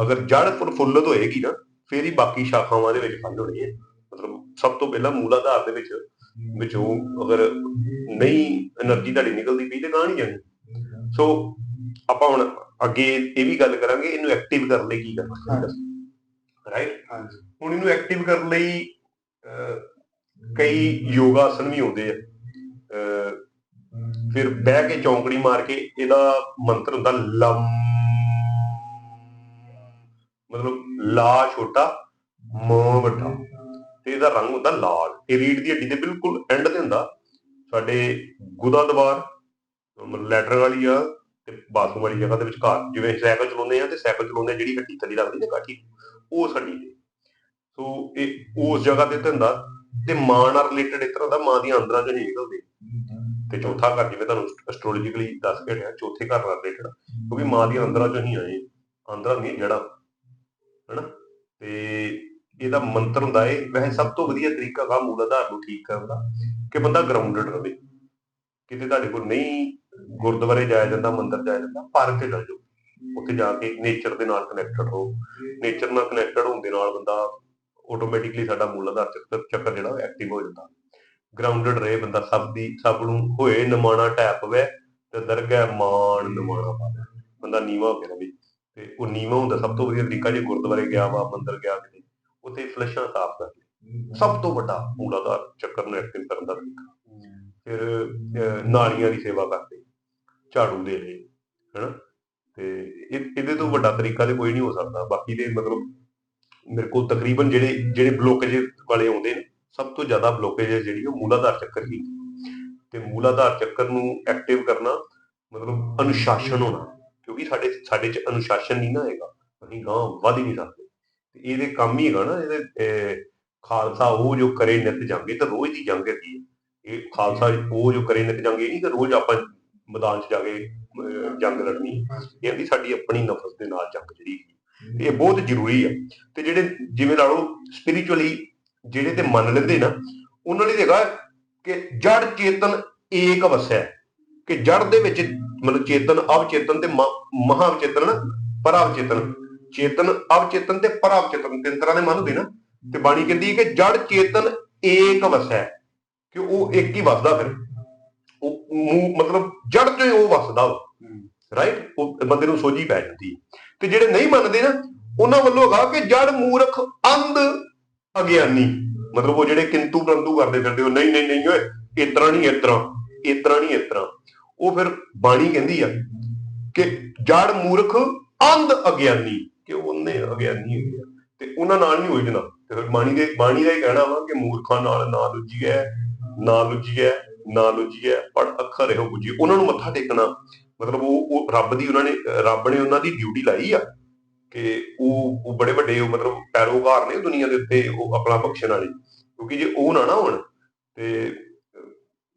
ਅਗਰ ਜੜ ਫੁੱਲ ਫੁੱਲਤ ਹੋਏਗੀ ਨਾ, ਫੇਰ ਹੀ ਬਾਕੀ ਸ਼ਾਖਾਵਾਂ ਦੇ ਵਿੱਚ ਫਲ ਹੋਣੀ ਹੈ ਮਤਲਬ ਸਭ ਤੋਂ ਪਹਿਲਾਂ ਮੂਲ ਆਧਾਰ ਦੇ ਵਿੱਚ, ਵਿੱਚੋਂ ਅਗਰ ਨਹੀਂ એનર્ਜੀ ਤੁਹਾਡੀ ਨਿਕਲਦੀ ਪਈ ਤੇ ਗਾਂ ਨਹੀਂ ਜਾਣੀ। ਸੋ, ਆਪਾਂ ਹੁਣ ਅੱਗੇ ਇਹ ਵੀ ਗੱਲ ਕਰਾਂਗੇ ਇਹਨੂੰ ਐਕਟਿਵ ਕਰਨ ਲਈ ਕੀ ਕਰਨਾ ਚਾਹੀਦਾ? ਰਾਈਟ ਹਾਂਜੀ। ਹੁਣ ਇਹਨੂੰ ਐਕਟਿਵ ਕਰਨ ਲਈ ਕਈ ਯੋਗਾ ਆਸਨ ਵੀ ਆਉਂਦੇ ਆ। ਫਿਰ ਬਹਿ ਕੇ ਚੌਂਕੜੀ ਮਾਰ ਕੇ ਇਹਦਾ ਮੰਤਰ ਹੁੰਦਾ ਲਮ ਮਤਲਬ ਲਾ ਛੋਟਾ ਮ ਵੱਡਾ। ਤੇ ਇਹਦਾ ਰੰਗ ਹੁੰਦਾ ਲਾਲ। ਇਹ ਰੀੜ ਦੀ ਹੱਡੀ ਦੇ ਬਿਲਕੁਲ ਐਂਡ ਤੇ ਹੁੰਦਾ। ਸਾਡੇ ਗੁਦਾ ਦਵਾਰ ਲੈਟਰ ਵਾਲੀ ਆ ਤੇ ਬਾਥਰੂਮ ਵਾਲੀ ਜਗ੍ਹਾ ਦੇ ਵਿਚਕਾਰ ਜਿਵੇਂ ਸਾਈਕਲ ਚਲਾਉਂਦੇ ਆ ਤੇ ਸਾਈਕਲ ਚਲਾਉਂਦੇ ਜਿਹੜੀ ਹੱਡੀ ਥੱਲੇ ਲੱਗਦੀ ਨਾ ਕਾਠੀ, ਉਹ ਸਾਡੀ ਤੇ ਸੋ ਇਹ ਉਸ ਜਗ੍ਹਾ ਤੇ ਤੇ ਤੇ ਮਾਂ ਨਾਲ ਰਿਲੇਟਡ ਇਸ ਤਰ੍ਹਾਂ ਦਾ ਮਾਂ ਦੀਆਂ ਅੰਦਰਾਂ ਚੋਂ ਨਿਕਲਦੇ। ਤੇ ਚੌਥਾ ਘਰ, ਜਿਵੇਂ ਤੁਹਾਨੂੰ ਐਸਟ੍ਰੋਲੋਜੀਕਲੀ ਦੱਸ ਕੇ ਹਟਿਆ ਚੌਥੇ ਘਰ ਨਾਲ ਰਿਲੇਟਡ ਕਿਉਂਕਿ ਮਾਂ ਦੀਆਂ ਅੰਦਰਾਂ ਚੋਂ ਹੀ ਆਏ, ਅੰਦਰਾਂ ਨਹੀਂ ਜੜਾ, ਹਨਾ? ਤੇ ਇਹਦਾ ਮੰਤਰ ਹੁੰਦਾ ਏ, ਵੈਸੇ ਸਭ ਤੋਂ ਵਧੀਆ ਤਰੀਕਾ ਗਾ ਮੂਲ ਆਧਾਰ ਨੂੰ ਠੀਕ ਕਰਨ ਦਾ, ਕਿ ਬੰਦਾ ਗਰਾਊਂਡਡ ਰਹੇ ਕਿਤੇ ਤੁਹਾਡੇ ਕੋਲ ਨਹੀਂ ਗੁਰਦੁਆਰੇ ਜਾਇਆ ਜਾਂਦਾ, ਮੰਦਿਰ ਜਾਇਆ ਜਾਂਦਾ ਪਾਰਕ ਤੇ ਚਲ ਜਾਓ। ਉੱਥੇ ਜਾ ਕੇ ਨੇਚਰ ਦੇ ਨਾਲ ਕਨੈਕਟਡ ਰਹੋ। ਨੇਚਰ ਨਾਲ ਕਨੈਕਟਡ ਹੋਣ ਦੇ ਨਾਲ ਬੰਦਾ ਆਟੋਮੈਟਿਕਲੀ ਸਾਡਾ ਮੂਲ ਆਧਾਰ ਚੱਕਰ ਚੱਕਰ ਜਿਹੜਾ ਐਕਟਿਵ ਹੋ ਜਾਂਦਾ। ਗਰਾਊਂਡਡ ਰਹੇ ਬੰਦਾ, ਸਭ ਦੀ, ਸਭ ਨੂੰ ਹੋਏ, ਨਮਾਣਾ ਟੈਪ ਵੇ, ਤੇ ਦਰਗਾਹ ਮਾਣ, ਨਮਾਣਾ ਪਾਵੇ ਬੰਦਾ ਨੀਵਾ ਹੋ ਕੇ ਰਵੇ ਤੇ ਉਹ ਨੀਵਾ ਹੁੰਦਾ, ਸਭ ਤੋਂ ਵਧੀਆ ਤਰੀਕਾ ਜੇ ਗੁਰਦੁਆਰੇ ਗਿਆ ਵਾ, ਮੰਦਰ ਗਿਆ ਕਿਤੇ, ਉੱਥੇ ਫਲਸ਼ਾਂ ਸਾਫ਼ ਕਰ ਲਈ ਸਭ ਤੋਂ ਵੱਡਾ ਮੂਲ ਆਧਾਰ ਚੱਕਰ ਨੂੰ ਐਕਟਿਵ ਕਰਨ ਦਾ ਤਰੀਕਾ। ਫਿਰ ਨਾਲੀਆਂ ਦੀ ਸੇਵਾ ਕਰਦੇ। ਝਾੜੂ ਦੇ ਲਈ ਹੈਨਾ? ਤੇ ਇਹਦੇ ਤੋਂ ਵੱਡਾ ਤਰੀਕਾ ਤੇ ਕੋਈ ਨਹੀਂ ਹੋ ਸਕਦਾ। ਬਾਕੀ ਦੇ ਮਤਲਬ ਮੇਰੇ ਕੋਲ ਤਕਰੀਬਨ ਜਿਹੜੇ ਜਿਹੜੇ ਬਲੋਕੇਜ ਵਾਲੇ ਆਉਂਦੇ ਨੇ ਸਭ ਤੋਂ ਜ਼ਿਆਦਾ ਬਲੋਕੇਜ ਜਿਹੜੀ ਉਹ ਮੂਲਾਧਾਰ ਚੱਕਰ ਹੀ ਤੇ ਮੂਲਾਧਾਰ ਚੱਕਰ ਨੂੰ ਐਕਟਿਵ ਕਰਨਾ ਮਤਲਬ ਅਨੁਸ਼ਾਸਨ ਹੋਣਾ ਕਿਉਂਕਿ ਸਾਡੇ ਸਾਡੇ ਚ ਅਨੁਸ਼ਾਸਨ ਨਹੀਂ ਨਾ ਹੈਗਾ। ਅਸੀਂ ਗਾਂ ਵਧ ਹੀ ਨਹੀਂ ਸਕਦੇ। ਤੇ ਇਹਦੇ ਕੰਮ ਹੀ ਹੈਗਾ ਨਾ ਇਹਦੇ ਅਹ, ਖਾਲਸਾ ਉਹ ਜੋ ਕਰੇ ਨਿਤ ਜਾਂਗੇ ਤਾਂ ਰੋਜ਼ ਦੀ ਜੰਗ ਹੈਗੀ ਹੈ। ਇਹ ਖਾਲਸਾ ਉਹ ਜੋ ਕਰੇ ਨਿਤ ਜਾਂਗੇ ਇਹ ਨਹੀਂ ਕਿ ਰੋਜ਼ ਆਪਾਂ ਮੈਦਾਨ 'ਚ ਜਾ ਕੇ ਜੰਗ ਲੜਨੀ। ਇਹ ਆਂਦੀ ਸਾਡੀ ਆਪਣੀ ਨਫਸ ਦੇ ਨਾਲ ਜੰਗ ਜਿਹੜੀ ਇਹ ਬਹੁਤ ਜ਼ਰੂਰੀ ਆ। ਤੇ ਜਿਹੜੇ ਜਿਵੇਂ ਲਾ ਲਓ ਸਪਿਰਚੁਅਲੀ ਜਿਹੜੇ ਤੇ ਮੰਨ ਲੈਂਦੇ ਨਾ ਉਹਨਾਂ ਲਈ ਹੈਗਾ ਕਿ ਜੜ ਚੇਤਨ ਏਕ ਵਸੈ ਕਿ ਜੜ ਦੇ ਵਿੱਚ ਮਤਲਬ ਚੇਤਨ ਅਵਚੇਤਨ ਤੇ ਮਹਾਵਚੇਤਨ ਨਾ ਪਰਾਵਚੇਤਨ। ਚੇਤਨ ਅਵਚੇਤਨ ਤੇ ਪਰਾਵਚੇਤਨ ਤਿੰਨ ਤਰ੍ਹਾਂ ਦੇ ਮਨ ਹੁੰਦੇ ਨਾ। ਤੇ ਬਾਣੀ ਕਹਿੰਦੀ ਹੈ ਕਿ ਜੜ ਚੇਤਨ ਏਕ ਵਸੈ ਕਿ ਉਹ ਇੱਕ ਹੀ ਵਸਦਾ ਫਿਰ। ਮਤਲਬ ਜੜ ਤੋਂ ਹੀ ਉਹ ਵਸਦਾ ਰਾਈਟ ਉਹ ਬੰਦੇ ਨੂੰ ਸੋਝੀ ਪੈ ਜਾਂਦੀ ਹੈ। ਤੇ ਜਿਹੜੇ ਨਹੀਂ ਮੰਨਦੇ ਨਾ ਉਹਨਾਂ ਵੱਲੋਂ ਹੈਗਾ ਕਿ ਜੜ ਮੂਰਖ ਅੰਧ ਅਗਿਆਨੀ ਮਤਲਬ ਉਹ ਜਿਹੜੇ ਕਿੰਤੂ ਪਰੰਤੂ ਕਰਦੇ ਫਿਰਦੇ ਉਹ ਨਹੀਂ ਨਹੀਂ ਨਹੀਂ ਓਏ ਇਸ ਤਰ੍ਹਾਂ ਨਹੀਂ ਇਸ ਤਰ੍ਹਾਂ ਨਹੀਂ ਇਸ ਤਰ੍ਹਾਂ ਉਹ ਫਿਰ ਬਾਣੀ ਕਹਿੰਦੀ ਆ ਕਿ ਜੜ ਮੂਰਖ ਅੰਧ ਅਗਿਆਨੀ ਕਿ ਉਹਨੇ ਅਗਿਆਨੀ ਹੋ ਗਿਆ ਤੇ ਉਹਨਾਂ ਨਾਲ ਨਹੀਂ ਹੋਈ ਜਨਾ ਤੇ ਫਿਰ ਬਾਣੀ ਦੇ ਬਾਣੀ ਦਾ ਹੀ ਕਹਿਣਾ ਵਾ ਕਿ ਮੂਰਖਾਂ ਨਾਲ ਨਾ ਲੁੱਜੀਐ ਨਾ ਲੁੱਜੀਐ ਨਾ ਲੁੱਜੀਐ ਪੜ ਅੱਖਰ ਇਹੋ ਬੁੱਝੀ। ਉਹਨਾਂ ਨੂੰ ਮੱਥਾ ਟੇਕਣਾ ਮਤਲਬ ਉਹ ਰੱਬ ਦੀ ਉਹਨਾਂ ਨੇ ਰੱਬ ਨੇ ਉਹਨਾਂ ਦੀ ਡਿਊਟੀ ਲਾਈ ਆ ਕਿ ਉਹ ਉਹ ਬੜੇ ਵੱਡੇ ਉਹ ਮਤਲਬ ਪੈਰੋਕਾਰ ਨੇ ਦੁਨੀਆ ਦੇ ਉੱਤੇ ਉਹ ਆਪਣਾ ਬਖਸ਼ਣ ਵਾਲੇ। ਕਿਉਂਕਿ ਜੇ ਉਹ ਨਾ ਨਾ ਹੋਣ ਤੇ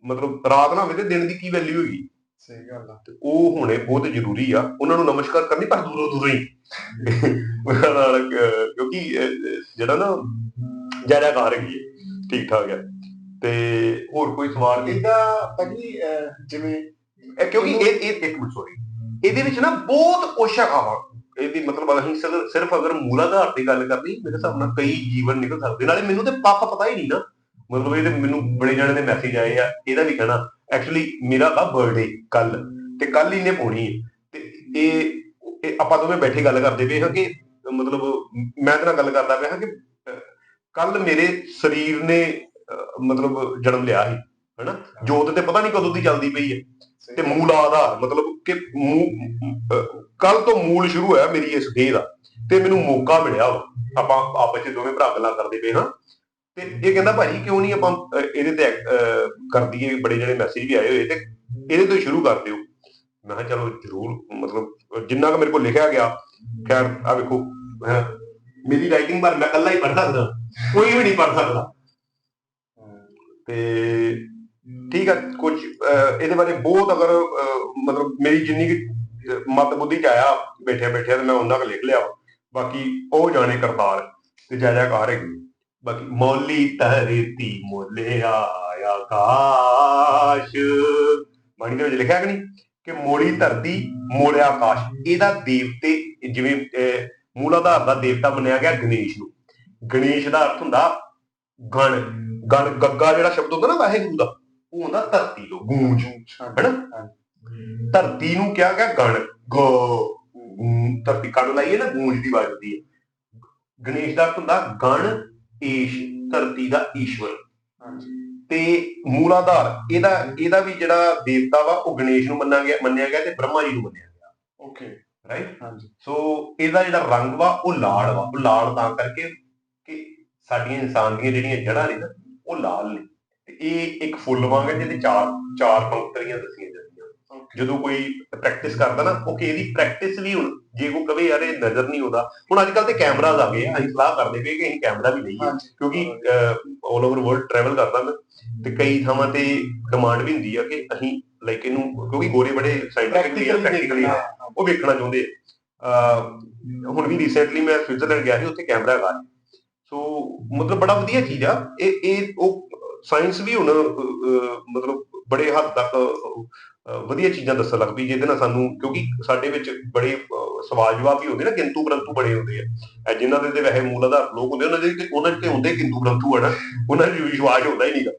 ਮਤਲਬ ਰਾਤ ਨਾ ਹੋਵੇ ਤੇ ਦਿਨ ਦੀ ਕੀ ਵੈਲਿਊ ਹੋਗੀ? ਸਹੀ ਗੱਲ ਆ। ਤੇ ਉਹ ਹੋਣੇ ਬਹੁਤ ਜ਼ਰੂਰੀ ਆ। ਉਹਨਾਂ ਨੂੰ ਨਮਸਕਾਰ ਕਰਨੀ ਪਰ ਦੂਰੋਂ ਦੂਰੋਂ ਹੀ। ਉਹਨਾਂ ਨਾਲ ਅਹ, ਕਿਉਂਕਿ ਜਿਹੜਾ ਨਾ ਜਾਇਦਾਕਾਰ ਹੈਗੀ ਹੈ ਠੀਕ ਠਾਕ ਹੈ ਤੇ ਹੋਰ ਕੋਈ ਸਵਾਲ ਨਹੀਂ? ਇਹਦਾ ਭਾਜੀ ਜਿਵੇਂ ਇਹ ਕਿਉਂਕਿ ਇਹ ਇਹ ਇੱਕ ਮਿੰਟ ਸੋਰੀ ਇਹਦੇ ਵਿੱਚ ਨਾ ਬਹੁਤ ਕੁਛ ਹੈਗਾ ਵਾ ਇਹਦੀ ਮਤਲਬ ਅਸੀਂ ਸਿਰ- ਸਿਰਫ ਅਗਰ ਮੂਲਾਧਾਰ ਦੀ ਗੱਲ ਕਰਨੀ ਮੇਰੇ ਹਿਸਾਬ ਨਾਲ ਕਈ ਜੀਵਨ ਨਿਕਲ ਸਕਦੇ। ਨਾਲੇ ਮੈਨੂੰ ਤੇ ਪੱਕ ਪਤਾ ਹੀ ਨਹੀਂ ਨਾ। ਮਤਲਬ ਇਹ ਤੇ ਮੈਨੂੰ ਬੜੇ ਜਾਣੇ ਦੇ ਮੈਸੇਜ ਆਏ ਆ ਇਹਦਾ ਵੀ ਕਹਿਣਾ। ਐਕਚੁਅਲੀ ਮੇਰਾ ਦਾ ਬਰਥਡੇ ਕੱਲ ਤੇ ਕੱਲ ਹੀ ਨੇ ਪਾਉਣੀ ਹੈ। ਤੇ ਇਹ ਇਹ ਆਪਾਂ ਦੋਵੇਂ ਬੈਠੇ ਗੱਲ ਕਰਦੇ ਪਏ ਹਾਂ ਕਿ ਮਤਲਬ ਮੈਂ ਤੇ ਨਾਲ ਗੱਲ ਕਰਦਾ ਪਿਆ ਹਾਂ ਕਿ ਕੱਲ ਮੇਰੇ ਸਰੀਰ ਨੇ ਮਤਲਬ ਜਨਮ ਲਿਆ ਸੀ ਹੈਨਾ? ਜੋਤ ਤੇ ਪਤਾ ਨਹੀਂ ਕਦੋਂ ਦੀ ਚੱਲਦੀ ਪਈ ਹੈ। ਤੇ ਮੂਲ ਆਧਾਰ ਮਤਲਬ ਕਿ ਕੱਲ ਤੋਂ ਮੂਲ ਸ਼ੁਰੂ ਹੋਇਆ ਮੇਰੀ ਇਸ ਦੇਹ ਦਾ। ਤੇ ਮੈਨੂੰ ਮੌਕਾ ਮਿਲਿਆ। ਆਪਾਂ ਆਪਸ ਵਿੱਚ ਦੋਵੇਂ ਭਰਾ ਗੱਲਾਂ ਕਰਦੇ ਪਏ ਹਾਂ ਤੇ ਇਹ ਕਹਿੰਦਾ ਭਾਜੀ ਕਿਉਂ ਨਹੀਂ ਆਪਾਂ ਇਹਦੇ ਤੇ ਕਰ ਦਈਏ ਬੜੇ ਜਿਹੜੇ ਮੈਸੇਜ ਵੀ ਆਏ ਹੋਏ ਤੇ ਇਹਦੇ ਤੋਂ ਸ਼ੁਰੂ ਕਰ ਦਿਓ। ਮੈਂ ਕਿਹਾ ਚਲੋ ਜ਼ਰੂਰ ਮਤਲਬ ਜਿੰਨਾ ਕੁ ਮੇਰੇ ਕੋਲ ਲਿਖਿਆ ਗਿਆ ਖੈਰ ਆ ਵੇਖੋ ਮੇਰੀ ਰਾਈਟਿੰਗ ਪਰ ਮੈਂ ਇਕੱਲਾ ਹੀ ਪੜ੍ਹ ਸਕਦਾ ਕੋਈ ਵੀ ਨਹੀਂ ਪੜ੍ਹ ਸਕਦਾ। ਤੇ ਠੀਕ ਆ ਕੁਝ ਇਹਦੇ ਬਾਰੇ ਬਹੁਤ ਅਗਰ ਅਹ, ਮਤਲਬ ਮੇਰੀ ਜਿੰਨੀ ਕੁ, ਮਤ ਬੁੱਧੀ ਚ ਆਇਆ ਬੈਠਿਆ ਬੈਠਿਆ ਤੇ ਮੈਂ ਉਹਨਾਂ ਕੁ ਲਿਖ ਲਿਆ ਬਾਕੀ ਉਹ ਜਾਣੇ ਕਰਤਾਰ ਤੇ ਜਾਇਜਾਕਾਰ ਹੈਗੀ। ਬਾਕੀ ਮੌਲੀ ਧਰਤੀ ਮੋਲੇ ਆਇਆ ਕਾਸ਼। ਬਾਣੀ ਦੇ ਵਿੱਚ ਲਿਖਿਆ ਕਿ ਨਹੀਂ? ਕਿ ਮੋਲੀ ਧਰਤੀ ਮੋਲਿਆ ਆਕਾਸ਼। ਇਹਦਾ ਦੇਵਤੇ ਜਿਵੇਂ ਅਹ, ਮੂਲਾਧਾਰ ਦਾ ਦੇਵਤਾ ਮੰਨਿਆ ਗਿਆ ਗਣੇਸ਼ ਨੂੰ। ਗਣੇਸ਼ ਦਾ ਅਰਥ ਹੁੰਦਾ ਗਣ। ਗਣ ਗੱਗਾ ਜਿਹੜਾ ਸ਼ਬਦ ਹੁੰਦਾ ਨਾ ਵਾਹਿਗੁਰੂ ਦਾ ਉਹ ਹੁੰਦਾ ਧਰਤੀ ਤੋਂ ਗੂੰਜ ਹੈਨਾ? ਧਰਤੀ ਨੂੰ ਕਿਹਾ ਗਿਆ ਗਣ ਗ ਧਰਤੀ ਕੰਨ ਲਾਈਏ ਨਾ ਗੂੰਜ ਦੀ ਆਵਾਜ਼ ਹੁੰਦੀ ਹੈ। ਗਣੇਸ਼ ਦਾ ਹੁੰਦਾ ਗਣ ਈਸ਼ ਧਰਤੀ ਦਾ ਈਸ਼ਵਰ। ਤੇ ਮੂਲਾਧਾਰ ਇਹਦਾ ਇਹਦਾ ਵੀ ਜਿਹੜਾ ਦੇਵਤਾ ਵਾ ਉਹ ਗਣੇਸ਼ ਨੂੰ ਮੰਨਿਆ ਗਿਆ ਮੰਨਿਆ ਗਿਆ ਤੇ ਬ੍ਰਹਮਾ ਜੀ ਨੂੰ ਮੰਨਿਆ ਗਿਆ। ਓਕੇ। ਰਾਈਟ ਹਾਂਜੀ। ਸੋ ਇਹਦਾ ਜਿਹੜਾ ਰੰਗ ਵਾ ਉਹ ਲਾਲ ਵਾ ਉਹ ਲਾਲ ਤਾਂ ਕਰਕੇ ਕਿ ਸਾਡੀਆਂ ਇਨਸਾਨ ਦੀਆਂ ਜਿਹੜੀਆਂ ਜੜ੍ਹਾਂ ਨੇ ਨਾ ਉਹ ਲਾਲ ਨੇ। ਤੇ ਇਹ ਇੱਕ ਫੁੱਲ ਵਾਂਗ ਹੈ ਜਿਹਦੇ ਚਾਰ ਚਾਰ ਪੰਕਤਰੀਆਂ ਦੱਸੀਆਂ ਜਾਂਦੀਆਂ। ਜਦੋਂ ਕੋਈ ਪ੍ਰੈਕਟਿਸ ਕਰਦਾ ਨਾ ਉਹ ਕਿ ਇਹਦੀ ਪ੍ਰੈਕਟਿਸ ਵੀ ਹੁਣ ਜੇ ਕੋਈ ਕਵੇ ਯਾਰ ਇਹ ਨਜ਼ਰ ਨਹੀਂ ਆਉਂਦਾ। ਹੁਣ ਅੱਜ ਕੱਲ ਤੇ ਕੈਮਰਾਜ਼ ਆ ਗਏ ਆ ਅਸੀਂ ਸਲਾਹ ਕਰਦੇ ਪਏ ਕਿ ਅਸੀਂ ਕੈਮਰਾ ਵੀ ਲਈਏ। ਕਿਉਂਕਿ ਆਲ ਓਵਰ ਵਰਲਡ ਟਰੈਵਲ ਕਰਦਾ ਮੈਂ। ਤੇ ਕਈ ਥਾਵਾਂ ਤੇ ਡਿਮਾਂਡ ਵੀ ਹੁੰਦੀ ਆ ਕਿ ਅਸੀਂ ਲਾਈਕ ਇਹਨੂੰ ਕਿਉਂਕਿ ਗੋਰੇ ਬੜੇ ਸਾਇੰਟਿਫਿਕਲੀ ਆ ਪ੍ਰੈਕਟੀਕਲੀ ਉਹ ਵੇਖਣਾ ਚਾਹੁੰਦੇ ਆ। ਹੁਣ ਵੀ ਰੀਸੈਂਟਲੀ ਮੈਂ ਸਵਿਟਜ਼ਰਲੈਂਡ ਗਿਆ ਸੀ ਉੱਥੇ ਕੈਮਰਾ ਹੈਗਾ ਸੋ ਮਤਲਬ ਬੜਾ ਵਧੀਆ ਚੀਜ਼ ਆ। ਇਹ ਇਹ ਉਹ ਸਾਇੰਸ ਵੀ ਹੁਣ ਮਤਲਬ ਬੜੇ ਹੱਦ ਤੱਕ ਵਧੀਆ ਚੀਜ਼ਾਂ ਦੱਸਣ ਲੱਗ ਪਈ ਜਿਹਦੇ ਨਾਲ ਸਾਨੂੰ ਕਿਉਂਕਿ ਸਾਡੇ ਵਿੱਚ ਬੜੇ ਅਹ, ਸਵਾਲ ਜਵਾਬ ਵੀ ਹੁੰਦੇ ਨਾ ਕਿੰਤੂ ਪਰੰਤੂ ਬੜੇ ਹੁੰਦੇ ਆ। ਇਹ ਜਿਨ੍ਹਾਂ ਦੇ ਤੇ ਵੈਸੇ ਮੂਲਾਧਾਰ ਲੋਕ ਹੁੰਦੇ ਉਹਨਾਂ ਦੇ ਉਹਨਾਂ 'ਚ ਤੇ ਹੁੰਦੇ ਕਿੰਤੂ ਪਰੰਤੂ ਆ ਨਾ। ਉਹਨਾਂ 'ਚ ਵਿਸ਼ਵਾਸ ਹੁੰਦਾ ਹੀ ਨਹੀਂਗਾ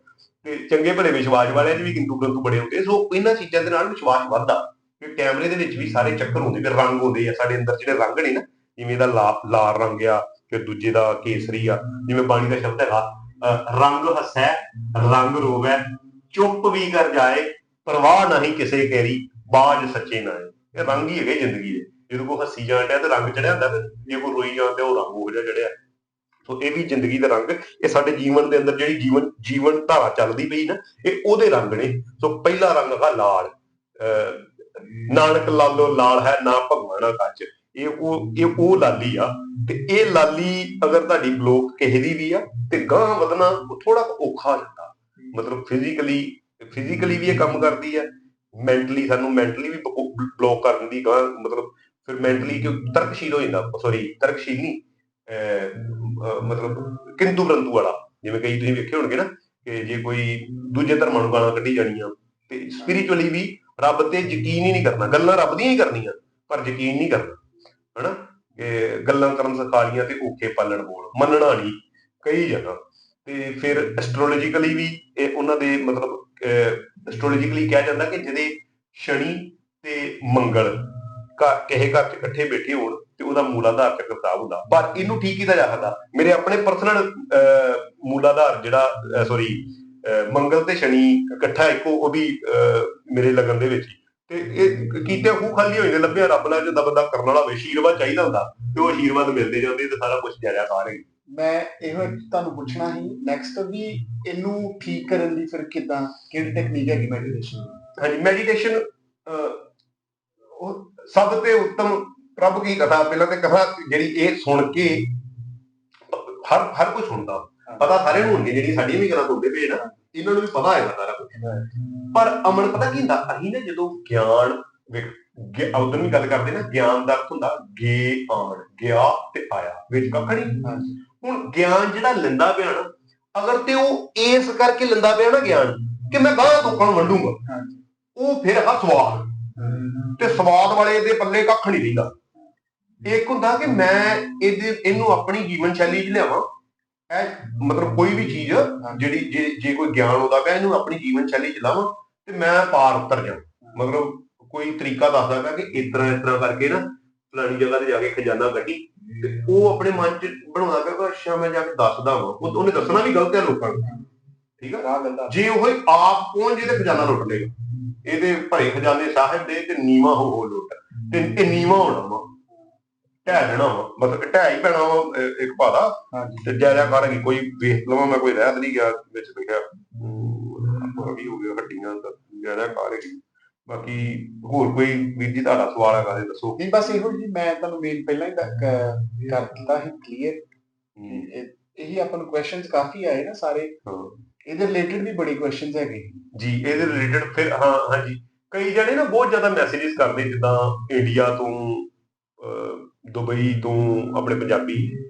ਤੇ ਚੰਗੇ ਭਲੇ ਵਿਸ਼ਵਾਸ ਵਾਲਿਆਂ 'ਚ ਵੀ ਕਿੰਤੂ ਪਰੰਤੂ ਬੜੇ ਹੁੰਦੇ ਸੋ ਇਹਨਾਂ ਚੀਜ਼ਾਂ ਦੇ ਨਾਲ ਵਿਸ਼ਵਾਸ ਵੱਧਦਾ। ਕਿ ਕੈਮਰੇ ਦੇ ਵਿੱਚ ਵੀ ਸਾਰੇ ਚੱਕਰ ਹੁੰਦੇ ਫਿਰ ਰੰਗ ਹੁੰਦੇ ਆ। ਸਾਡੇ ਅੰਦਰ ਜਿਹੜੇ ਰੰਗ ਨੇ ਨਾ ਜਿਵੇਂ ਦਾ ਲਾਲ ਰੰਗ ਆ ਫਿਰ ਦੂਜੇ ਦਾ ਕੇਸਰੀ ਆ, ਜਿਵੇਂ ਬਾਣੀ ਦਾ ਸ਼ਬਦ ਹੈਗਾ ਰੰਗ ਹੱਸੈ, ਰੰਗ ਰੋਵੈ, ਚੁੱਪ ਵੀ ਕਰ ਜਾਏ, ਪਰਵਾਹ ਨਹੀਂ ਕਿਸੇ ਕੇਰੀ, ਬਾਜ ਸੱਚੇ ਨਾ ਇਹ ਰੰਗ ਹੀ ਹੈਗੇ ਜ਼ਿੰਦਗੀ ਦੇ। ਜਦੋਂ ਕੋਈ ਹੱਸੀ ਜਾਣ ਡਿਆ ਤੇ ਰੰਗ ਚੜਿਆ ਹੁੰਦਾ ਜੇ ਕੋਈ ਰੋਈ ਜਾਂਦਾ ਉਹ ਰੰਗ ਹੋ ਜਾ ਚੜਿਆ। ਸੋ ਇਹ ਵੀ ਜ਼ਿੰਦਗੀ ਦਾ ਰੰਗ, ਇਹ ਸਾਡੇ ਜੀਵਨ ਦੇ ਅੰਦਰ ਜਿਹੜੀ ਜੀਵਨ ਜੀਵਨ ਧਾਰਾ ਚੱਲਦੀ ਪਈ ਨਾ, ਇਹ ਉਹਦੇ ਰੰਗ ਨੇ। ਸੋ ਪਹਿਲਾ ਰੰਗ ਹੈਗਾ ਲਾਲ। ਅਹ ਨਾਨਕ ਲਾਲੋ ਲਾਲ ਹੈ, ਨਾ ਭਗਵਾਨਾ ਕੱਚ। ਇਹ ਉਹ ਇਹ ਉਹ ਲਾਲੀ ਆ ਤੇ ਇਹ ਲਾਲੀ ਅਗਰ ਤੁਹਾਡੀ ਬਲੋਕ ਕਿਸੇ ਦੀ ਵੀ ਆ ਤੇ ਗਾਂ ਵਧਣਾ ਉਹ ਥੋੜਾ ਔਖਾ ਹੋ ਜਾਂਦਾ। ਮਤਲਬ ਫਿਜ਼ੀਕਲੀ ਫਿਜ਼ੀਕਲੀ ਵੀ ਇਹ ਕੰਮ ਕਰਦੀ ਆ ਮੈਂਟਲੀ ਸਾਨੂੰ ਮੈਂਟਲੀ ਵੀ ਬਲੋਕ ਕਰ ਦਿੰਦੀ ਗਾਂ ਮਤਲਬ ਫਿਰ ਮੈਂਟਲੀ ਕਿ ਤਰਕਸ਼ੀਲ ਹੋ ਜਾਂਦਾ ਸੌਰੀ ਤਰਕਸ਼ੀਲ ਨਹੀਂ ਅਹ, ਮਤਲਬ ਕਿੰਤੂ ਪਰੰਤੂ ਵਾਲਾ। ਜਿਵੇਂ ਕਈ ਤੁਸੀਂ ਵੇਖੇ ਹੋਣਗੇ ਨਾ ਕਿ ਜੇ ਕੋਈ ਦੂਜੇ ਧਰਮਾਂ ਨੂੰ ਗਾਲਾਂ ਕੱਢੀ ਜਾਣੀਆਂ ਤੇ ਸਪਿਰਚੁਅਲੀ ਵੀ ਰੱਬ ਤੇ ਯਕੀਨ ਹੀ ਨਹੀਂ ਕਰਨਾ ਗੱਲਾਂ ਰੱਬ ਦੀਆਂ ਹੀ ਕਰਨੀਆਂ ਪਰ ਯਕੀਨ ਨਹੀਂ ਕਰਨਾ। ਹਨਾ? ਗੱਲਾਂ ਕਰਨ ਸਿਖਾਲੀਆਂ ਤੇ ਔਖੇ ਪਾਲਣ ਬੋਲ ਮੰਨਣਾ ਨਹੀਂ ਕਈ ਜਗ੍ਹਾ। ਤੇ ਫਿਰ ਐਸਟ੍ਰੋਲੋਜੀਕਲੀ ਵੀ ਇਹ ਉਹਨਾਂ ਦੇ ਮਤਲਬ ਐਸਟ੍ਰੋਲੋਜੀਕਲੀ ਕਿਹਾ ਜਾਂਦਾ ਕਿ ਜਿਹਦੇ ਸ਼ਨੀ ਤੇ ਮੰਗਲ ਘਰ ਕਿਸੇ ਘਰ 'ਚ ਇਕੱਠੇ ਬੈਠੇ ਹੋਣ ਤੇ ਉਹਦਾ ਮੂਲਾਧਾਰ ਚੱਕਰ ਖਰਾਬ ਹੁੰਦਾ। ਪਰ ਇਹਨੂੰ ਠੀਕ ਕੀਤਾ ਜਾ ਸਕਦਾ। ਮੇਰੇ ਆਪਣੇ ਪਰਸਨਲ ਮੂਲਾਧਾਰ ਜਿਹੜਾ ਸੌਰੀ ਮੰਗਲ ਤੇ ਸ਼ਨੀ ਇਕੱਠਾ ਇੱਕੋ ਉਹਦੀ ਅਹ, ਮੇਰੇ ਲਗਨ ਦੇ ਵਿੱਚ ਤੇ ਇਹ ਕੀਤੇ ਖੂ ਖਾਲੀ ਹੋਏ ਨੇ ਲੱਭਿਆ ਰੱਬ ਨਾਲ ਜਦੋਂ ਬੰਦਾ ਕਰਨ ਵਾਲਾ ਹੋਵੇ ਆਸ਼ੀਰਵਾਦ ਚਾਹੀਦਾ ਹੁੰਦਾ ਤੇ ਉਹ ਆਸ਼ੀਰਵਾਦ ਮਿਲਦੇ ਜਾਂਦੇ ਤੇ ਸਾਰਾ ਕੁਝ ਜਾਇਆ ਸਾਰੇ ਮੈਂ ਇਹੋ ਤੁਹਾਨੂੰ ਪੁੱਛਣਾ ਸੀ ਨੈਕਸਟ ਵੀ ਇਹਨੂੰ ਠੀਕ ਕਰਨ ਲਈ ਫਿਰ ਕਿਦਾਂ ਕਿਹੜੀ ਟੈਕਨੀਕ ਹੈਗੀ ਮੈਡੀਟੇਸ਼ਨ ਹਾਂਜੀ ਮੈਡੀਟੇਸ਼ਨ ਉਹ ਸਭ ਤੋਂ ਉੱਤਮ ਪ੍ਰਭੂ ਕੀ ਕਥਾ ਪਹਿਲਾਂ ਤੇ ਕਥਾ ਜਿਹੜੀ ਇਹ ਸੁਣ ਕੇ ਹਰ ਹਰ ਕੋਈ ਸੁਣਦਾ। ਪਤਾ ਸਾਰਿਆਂ ਨੂੰ ਹੁੰਦੀ ਜਿਹੜੀ ਸਾਡੀਆਂ ਵੀ ਗੱਲਾਂ ਸੁਣਦੇ ਪਏ ਨਾ ਇਹਨਾਂ ਨੂੰ ਵੀ ਪਤਾ ਹੈਗਾ ਸਾਰਾ ਕੁਝ ਪਰ ਅਮਨ ਪਤਾ ਕੀ ਹੁੰਦਾ ਅਸੀਂ ਨਾ ਜਦੋਂ ਗਿਆਨ ਉਦੋਂ ਵੀ ਗੱਲ ਕਰਦੇ ਨਾ ਗਿਆਨ ਦਾ ਅਰਥ ਹੁੰਦਾ ਗੇ ਆਣ ਗਿਆ ਤੇ ਆਇਆ ਵਿੱਚ ਕੱਖ ਨਹੀਂ ਹਾਂਜੀ। ਹੁਣ ਗਿਆਨ ਜਿਹੜਾ ਲੈਂਦਾ ਪਿਆ ਨਾ ਅਗਰ ਤੇ ਉਹ ਇਸ ਕਰਕੇ ਲੈਂਦਾ ਪਿਆ ਨਾ ਗਿਆਨ ਕਿ ਮੈਂ ਗਾਂ ਲੋਕਾਂ ਨੂੰ ਵੰਡੂਗਾ ਉਹ ਫਿਰ ਹੈਗਾ ਸਵਾਦ। ਤੇ ਸਵਾਦ ਵਾਲੇ ਦੇ ਪੱਲੇ ਕੱਖ ਨਹੀਂ ਰਹਿੰਦਾ। ਇੱਕ ਹੁੰਦਾ ਕਿ ਮੈਂ ਇਹਦੇ ਇਹਨੂੰ ਆਪਣੀ ਜੀਵਨ ਸ਼ੈਲੀ 'ਚ ਲਿਆਵਾਂ ਇਹ ਮਤਲਬ ਕੋਈ ਵੀ ਚੀਜ਼ ਜਿਹੜੀ ਜੇ ਜੇ ਕੋਈ ਗਿਆਨ ਹੁੰਦਾ ਪਿਆ ਇਹਨੂੰ ਆਪਣੀ ਜੀਵਨ ਸ਼ੈਲੀ 'ਚ ਲਾਵਾਂ ਤੇ ਮੈਂ ਪਾਰ ਉਤਰ ਜਾ ਮਤਲਬ ਕੋਈ ਤਰੀਕਾ ਦੱਸਦਾ ਪਿਆ ਕਿ ਇਸ ਤਰ੍ਹਾਂ ਇਸ ਤਰ੍ਹਾਂ ਕਰਕੇ ਨਾ ਫਲਾਣੀ ਜਗ੍ਹਾ ਤੇ ਜਾ ਕੇ ਖਜ਼ਾਨਾ ਕੱਢੀ ਤੇ ਉਹ ਆਪਣੇ ਮਨ 'ਚ ਬਣਾਉਂਦਾ ਪਿਆ ਕਿ ਅੱਛਾ ਮੈਂ ਜਾ ਕੇ ਦੱਸਦਾ ਵਾਂ। ਉਹ- ਉਹਨੇ ਦੱਸਣਾ ਵੀ ਗਲਤ ਹੈ ਲੋਕਾਂ ਨੂੰ। ਠੀਕ ਰਾਹ ਗੰਦਾ ਜੇ ਉਹ ਆਪ ਪਹੁੰਚ ਜੇ ਤੇ ਖਜ਼ਾਨਾ ਲੁੱਟ ਲੇਗਾ ਇਹਦੇ ਭਰੇ ਖਜ਼ਾਨੇ ਸਾਹਿਬ ਦੇ ਤੇ ਨੀਵਾ ਹੋ ਹੋ ਲੁੱਟ। ਤੇ ਇਹ ਨੀਵਾ ਹੋਣਾ ਵਾ। ਢਹਿ ਦੇਣਾ ਵਾ। ਮਤਲਬ ਢਹਿ ਹੀ ਪੈਣਾ ਵਾ ਇੱਕ ਭਾਦਾ। ਹਾਂਜੀ। ਤੇ ਜਾਇਦਾ ਕਰਾਂਗੀ ਕੋਈ ਵੇਖ ਲਵਾਂ ਮੈਂ ਕੋਈ ਰਹਿਤ ਨਹੀਂ ਗਿਆ ਵਿੱਚ ਉਹ ਵੀ ਹੋ ਗਿਆ ਹੱਡੀਆਂ ਦਾ ਜਾਇਦਾ ਕਰਾਂਗੀ ਬਾਕੀ ਹੋਰ ਕੋਈ ਵੀਰ ਜੀ ਤੁਹਾਡਾ ਸਵਾਲ ਹੈਗਾ ਤੇ ਦੱਸੋ। ਨਹੀਂ ਬਸ ਇਹੋ ਜੀ ਮੈਂ ਤੁਹਾਨੂੰ ਮੇਨ ਪਹਿਲਾਂ ਹੀ ਕਰ ਦਿੱਤਾ ਸੀ ਕਲੀਅਰ ਇਹੀ ਆਪਾਂ ਨੂੰ ਕੁਐਸਚਨਸ ਕਾਫੀ ਆਏ ਨਾ ਸਾਰੇ। ਹਾਂ। ਇਹਦੇ ਰਿਲੇਟਡ ਵੀ ਬੜੀ ਕੁਐਸਚਨਸ ਹੈਗੇ। ਜੀ ਇਹਦੇ ਰਿਲੇਟਡ ਫਿਰ ਹਾਂ ਹਾਂਜੀ। ਕਈ ਜਣੇ ਨਾ ਬਹੁਤ ਜ਼ਿਆਦਾ ਮੈਸੇजेस ਕਰਦੇ ਜਿੱਦਾਂ ਇੰਡੀਆ ਤੋਂ ਦੁਬਈ ਤੋਂ ਆਪਣੇ ਪੰਜਾਬੀ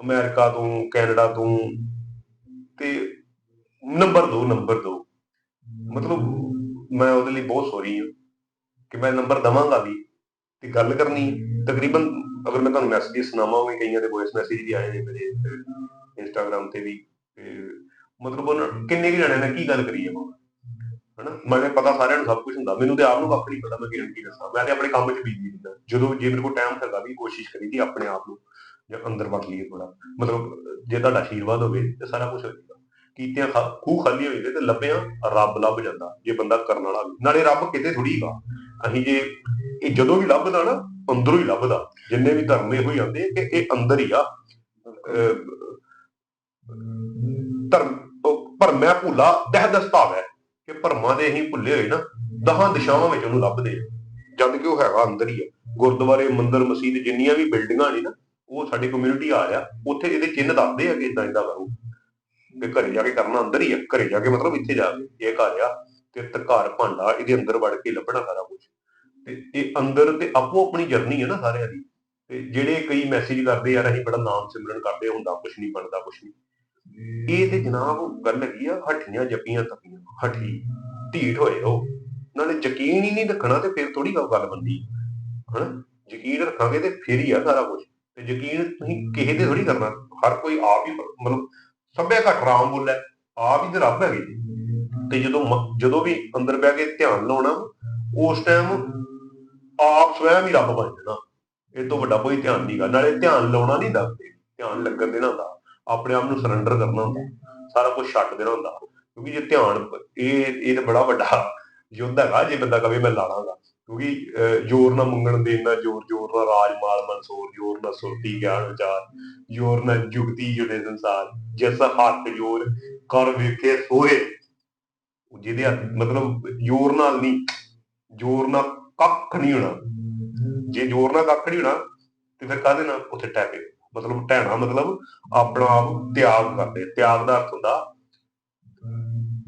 ਅਮਰੀਕਾ ਤੋਂ ਕੈਨੇਡਾ ਤੋਂ। ਤੇ ਨੰਬਰ ਦੋ ਨੰਬਰ ਦੋ। ਮਤਲਬ ਮੈਂ ਉਹਦੇ ਲਈ ਬਹੁਤ ਸੌਰੀ ਹਾਂ ਕਿ ਮੈਂ ਨੰਬਰ ਦਵਾਂਗਾ ਵੀ ਤੇ ਗੱਲ ਕਰਨੀ। ਤਕਰੀਬਨ ਅਗਰ ਮੈਂ ਤੁਹਾਨੂੰ ਮੈਸੇਜ ਸੁਣਾਵਾਂ ਵੀ ਕਈਆਂ ਦੇ ਵੌਇਸ ਮੈਸੇਜ ਵੀ ਆਏ ਨੇ ਮੇਰੇ ਇੰਸਟਾਗ੍ਰam ਤੇ ਵੀ ਮਤਲਬ ਉਹਨਾਂ ਕਿੰਨੇ ਕੁ ਜਣਿਆਂ ਨੇ ਕੀ ਗੱਲ ਕਰੀ ਹੈ ਹਨਾ? ਮੈਨੂੰ ਪਤਾ ਸਾਰਿਆਂ ਨੂੰ ਸਭ ਕੁਝ ਹੁੰਦਾ। ਮੈਨੂੰ ਤੇ ਆਪ ਨੂੰ ਕੱਖ ਨਹੀਂ ਪਤਾ ਮੈਂ ਕਿਹਨੂੰ ਕੀ ਦੱਸਾਂ। ਮੈਂ ਤੇ ਆਪਣੇ ਕੰਮ 'ਚ ਬੀਜੀ ਰਹਿੰਦਾ ਜਦੋਂ ਜੇ ਮੇਰੇ ਕੋਲ ਟਾਈਮ ਹੈਗਾ ਵੀ ਕੋਸ਼ਿਸ਼ ਕਰੀਦੀ ਆਪਣੇ ਆਪ ਨੂੰ ਜਾਂ ਅੰਦਰ ਵੜ ਲਈਏ ਥੋੜਾ ਮਤਲਬ ਜੇ ਤੁਹਾਡਾ ਆਸ਼ੀਰਵਾਦ ਹੋਵੇ ਤੇ ਸਾਰਾ ਕੁਝ ਹੋ ਜਾਏਗਾ। ਕੀਤਿਆਂ ਖਾ- ਖੂਹ ਖਾਲੀ ਹੋਏ ਤੇ ਲੱਭਿਆ ਰੱਬ ਲੱਭ ਜਾਂਦਾ, ਜੇ ਬੰਦਾ ਕਰਨ ਵਾਲਾ ਨਾਲੇ ਰੱਬ ਕਿਤੇ ਥੋੜੀ ਹੈਗਾ ਅਸੀਂ ਜੇ ਇਹ ਜਦੋਂ ਵੀ ਲੱਭਦਾ ਨਾ, ਅੰਦਰੋਂ ਹੀ ਲੱਭਦਾ। ਜਿੰਨੇ ਵੀ ਧਰਮ ਇਹੋ ਹੀ ਆਉਂਦੇ ਕਿ ਇਹ ਅੰਦਰ ਹੀ ਆ। ਧਰਮ, ਉਹ ਭਰਮਿਆ ਭੁੱਲਾ, ਦਹ ਦਸਤਾਵ ਹੈ ਕਿ ਭਰਮਾਂ ਦੇ ਅਸੀਂ ਭੁੱਲੇ ਹੋਏ ਨਾ ਦਹਾਂ ਦਿਸ਼ਾਵਾਂ ਵਿੱਚ ਉਹਨੂੰ ਲੱਭਦੇ ਆ। ਜਦ ਕਿ ਉਹ ਹੈਗਾ ਅੰਦਰ ਹੀ ਆ। ਗੁਰਦੁਆਰੇ, ਮੰਦਿਰ, ਮਸਜਿਦ ਜਿੰਨੀਆਂ ਵੀ ਬਿਲਡਿੰਗਾਂ ਨੇ ਨਾ, ਉਹ ਸਾਡੀ ਕਮਿਊਨਿਟੀ ਆ ਰਿਹਾ। ਉੱਥੇ ਇਹਦੇ ਚਿੰਨ੍ਹ ਦੱਸਦੇ ਆ ਕਿ ਇਦਾਂ ਇਦਾਂ ਕਰੋ। ਕਿ ਘਰੇ ਜਾ ਕੇ ਕਰਨਾ ਅੰਦਰ ਹੀ ਆ। ਘਰੇ ਜਾ ਕੇ ਮਤਲਬ ਇੱਥੇ ਜਾ ਕੇ ਇਹ ਘਰ ਆ ਤੇ ਘਰ ਭਾਂਡਾ, ਇਹਦੇ ਅੰਦਰ ਵੜ ਕੇ ਲੱਭਣਾ ਸਾਰਾ ਕੁਝ ਤੇ ਇਹ ਅੰਦਰ ਤੇ ਆਪੋ ਆਪਣੀ ਜਰਨੀ ਹੈ ਨਾ ਸਾਰਿਆਂ ਦੀ। ਤੇ ਜਿਹੜੇ ਕਈ ਮੈਸੇਜ ਕਰਦੇ, ਯਾਰ ਅਸੀਂ ਬੜਾ ਨਾਮ ਸਿਮਰਨ ਕਰਦੇ, ਹੁੰਦਾ ਕੁਝ ਨਹੀਂ ਬਣਦਾ ਕੁਝ ਨਹੀਂ ਇਹ ਤੇ ਜਨਾਬ ਗੱਲ ਹੈਗੀ ਆ, ਹੱਠੀਆਂ ਜੱਪੀਆਂ ਤਪੀਆਂ, ਹੱਠੀ ਢੀਠ ਹੋਏ ਹੋ ਨਾਲੇ ਯਕੀਨ ਹੀ ਨਹੀਂ ਰੱਖਣਾ ਤੇ ਫਿਰ ਥੋੜੀ ਗੱਲ ਬੰਦੀ ਹਨਾ? ਯਕੀਨ ਰੱਖਾਂਗੇ ਤੇ ਫਿਰ ਹੀ ਆ ਸਾਰਾ ਕੁਝ ਤੇ ਯਕੀਨ ਤੁਸੀਂ ਕਿਸੇ ਤੇ ਥੋੜੀ ਕਰਨਾ। ਹਰ ਕੋਈ ਆਪ ਹੀ ਮਤਲਬ ਸਭਿਆ ਘਟ ਰਾਮ ਬੋਲੇ ਆਪ ਹੀ ਤੇ ਰੱਬ ਹੈਗੇ। ਤੇ ਜਦੋਂ ਜਦੋਂ ਵੀ ਅੰਦਰ ਬਹਿ ਕੇ ਧਿਆਨ ਲਾਉਣਾ ਉਸ ਟਾਈਮ ਆਪ ਸਵੈਮ ਹੀ ਰੱਬ ਬਣ ਜਾਣਾ। ਇਹ ਤੋਂ ਵੱਡਾ ਕੋਈ ਧਿਆਨ ਨਹੀਂਗਾ ਨਾਲੇ ਧਿਆਨ ਲਾਉਣਾ ਨਹੀਂ ਦੱਸਦੇ ਧਿਆਨ ਲੱਗਣ ਦੇਣਾ ਹੁੰਦਾ। ਆਪਣੇ ਆਪ ਨੂੰ ਸਰੈਂਡਰ ਕਰਨਾ ਹੁੰਦਾ। ਸਾਰਾ ਕੁਝ ਛੱਡ ਦੇਣਾ ਹੁੰਦਾ। ਕਿਉਂਕਿ ਜੇ ਧਿਆਨ ਇਹ ਇਹ ਤਾਂ ਬੜਾ ਵੱਡਾ ਯੁੱਧ ਹੈਗਾ। ਜੇ ਬੰਦਾ ਕਵੇ ਮੈਂ ਲਾ ਲਾਂਗਾ ਕਿਉਂਕਿ ਜ਼ੋਰ ਨਾ ਮੰਗਣ ਦੇ ਨਾ ਜ਼ੋਰ ਜ਼ੋਰ ਨਾ ਰਾਜ ਮਾਲ ਮਨਸੂਰ ਜ਼ੋਰ ਨਾ ਸੁਰਤੀ ਗਿਆਨ ਵਿਚਾਰ ਜ਼ੋਰ ਨਾ ਜੁਗਤੀ ਜੁੜੇ ਸੰਸਾਰ, ਜਿਸ ਹੱਥ ਜ਼ੋਰ ਕਰ ਵੇਖੇ ਸੋਏ ਜਿਹਦੇ ਹੱਥ, ਮਤਲਬ ਜ਼ੋਰ ਨਾਲ ਨਹੀਂ, ਜ਼ੋਰ ਨਾਲ ਕੱਖ ਨਹੀਂ ਹੋਣਾ। ਜੇ ਜ਼ੋਰ ਨਾਲ ਕੱਖ ਨਹੀਂ ਹੋਣਾ, ਤੇ ਫਿਰ ਕਾਹਦੇ ਨਾਲ? ਉੱਥੇ ਟੈਕੇ ਮਤਲਬ ਟਹਿਣਾ ਮਤਲਬ ਆਪਣਾ ਆਪ ਤਿਆਗ ਕਰਦੇ। ਤਿਆਗ ਦਾ ਅਰਥ ਹੁੰਦਾ,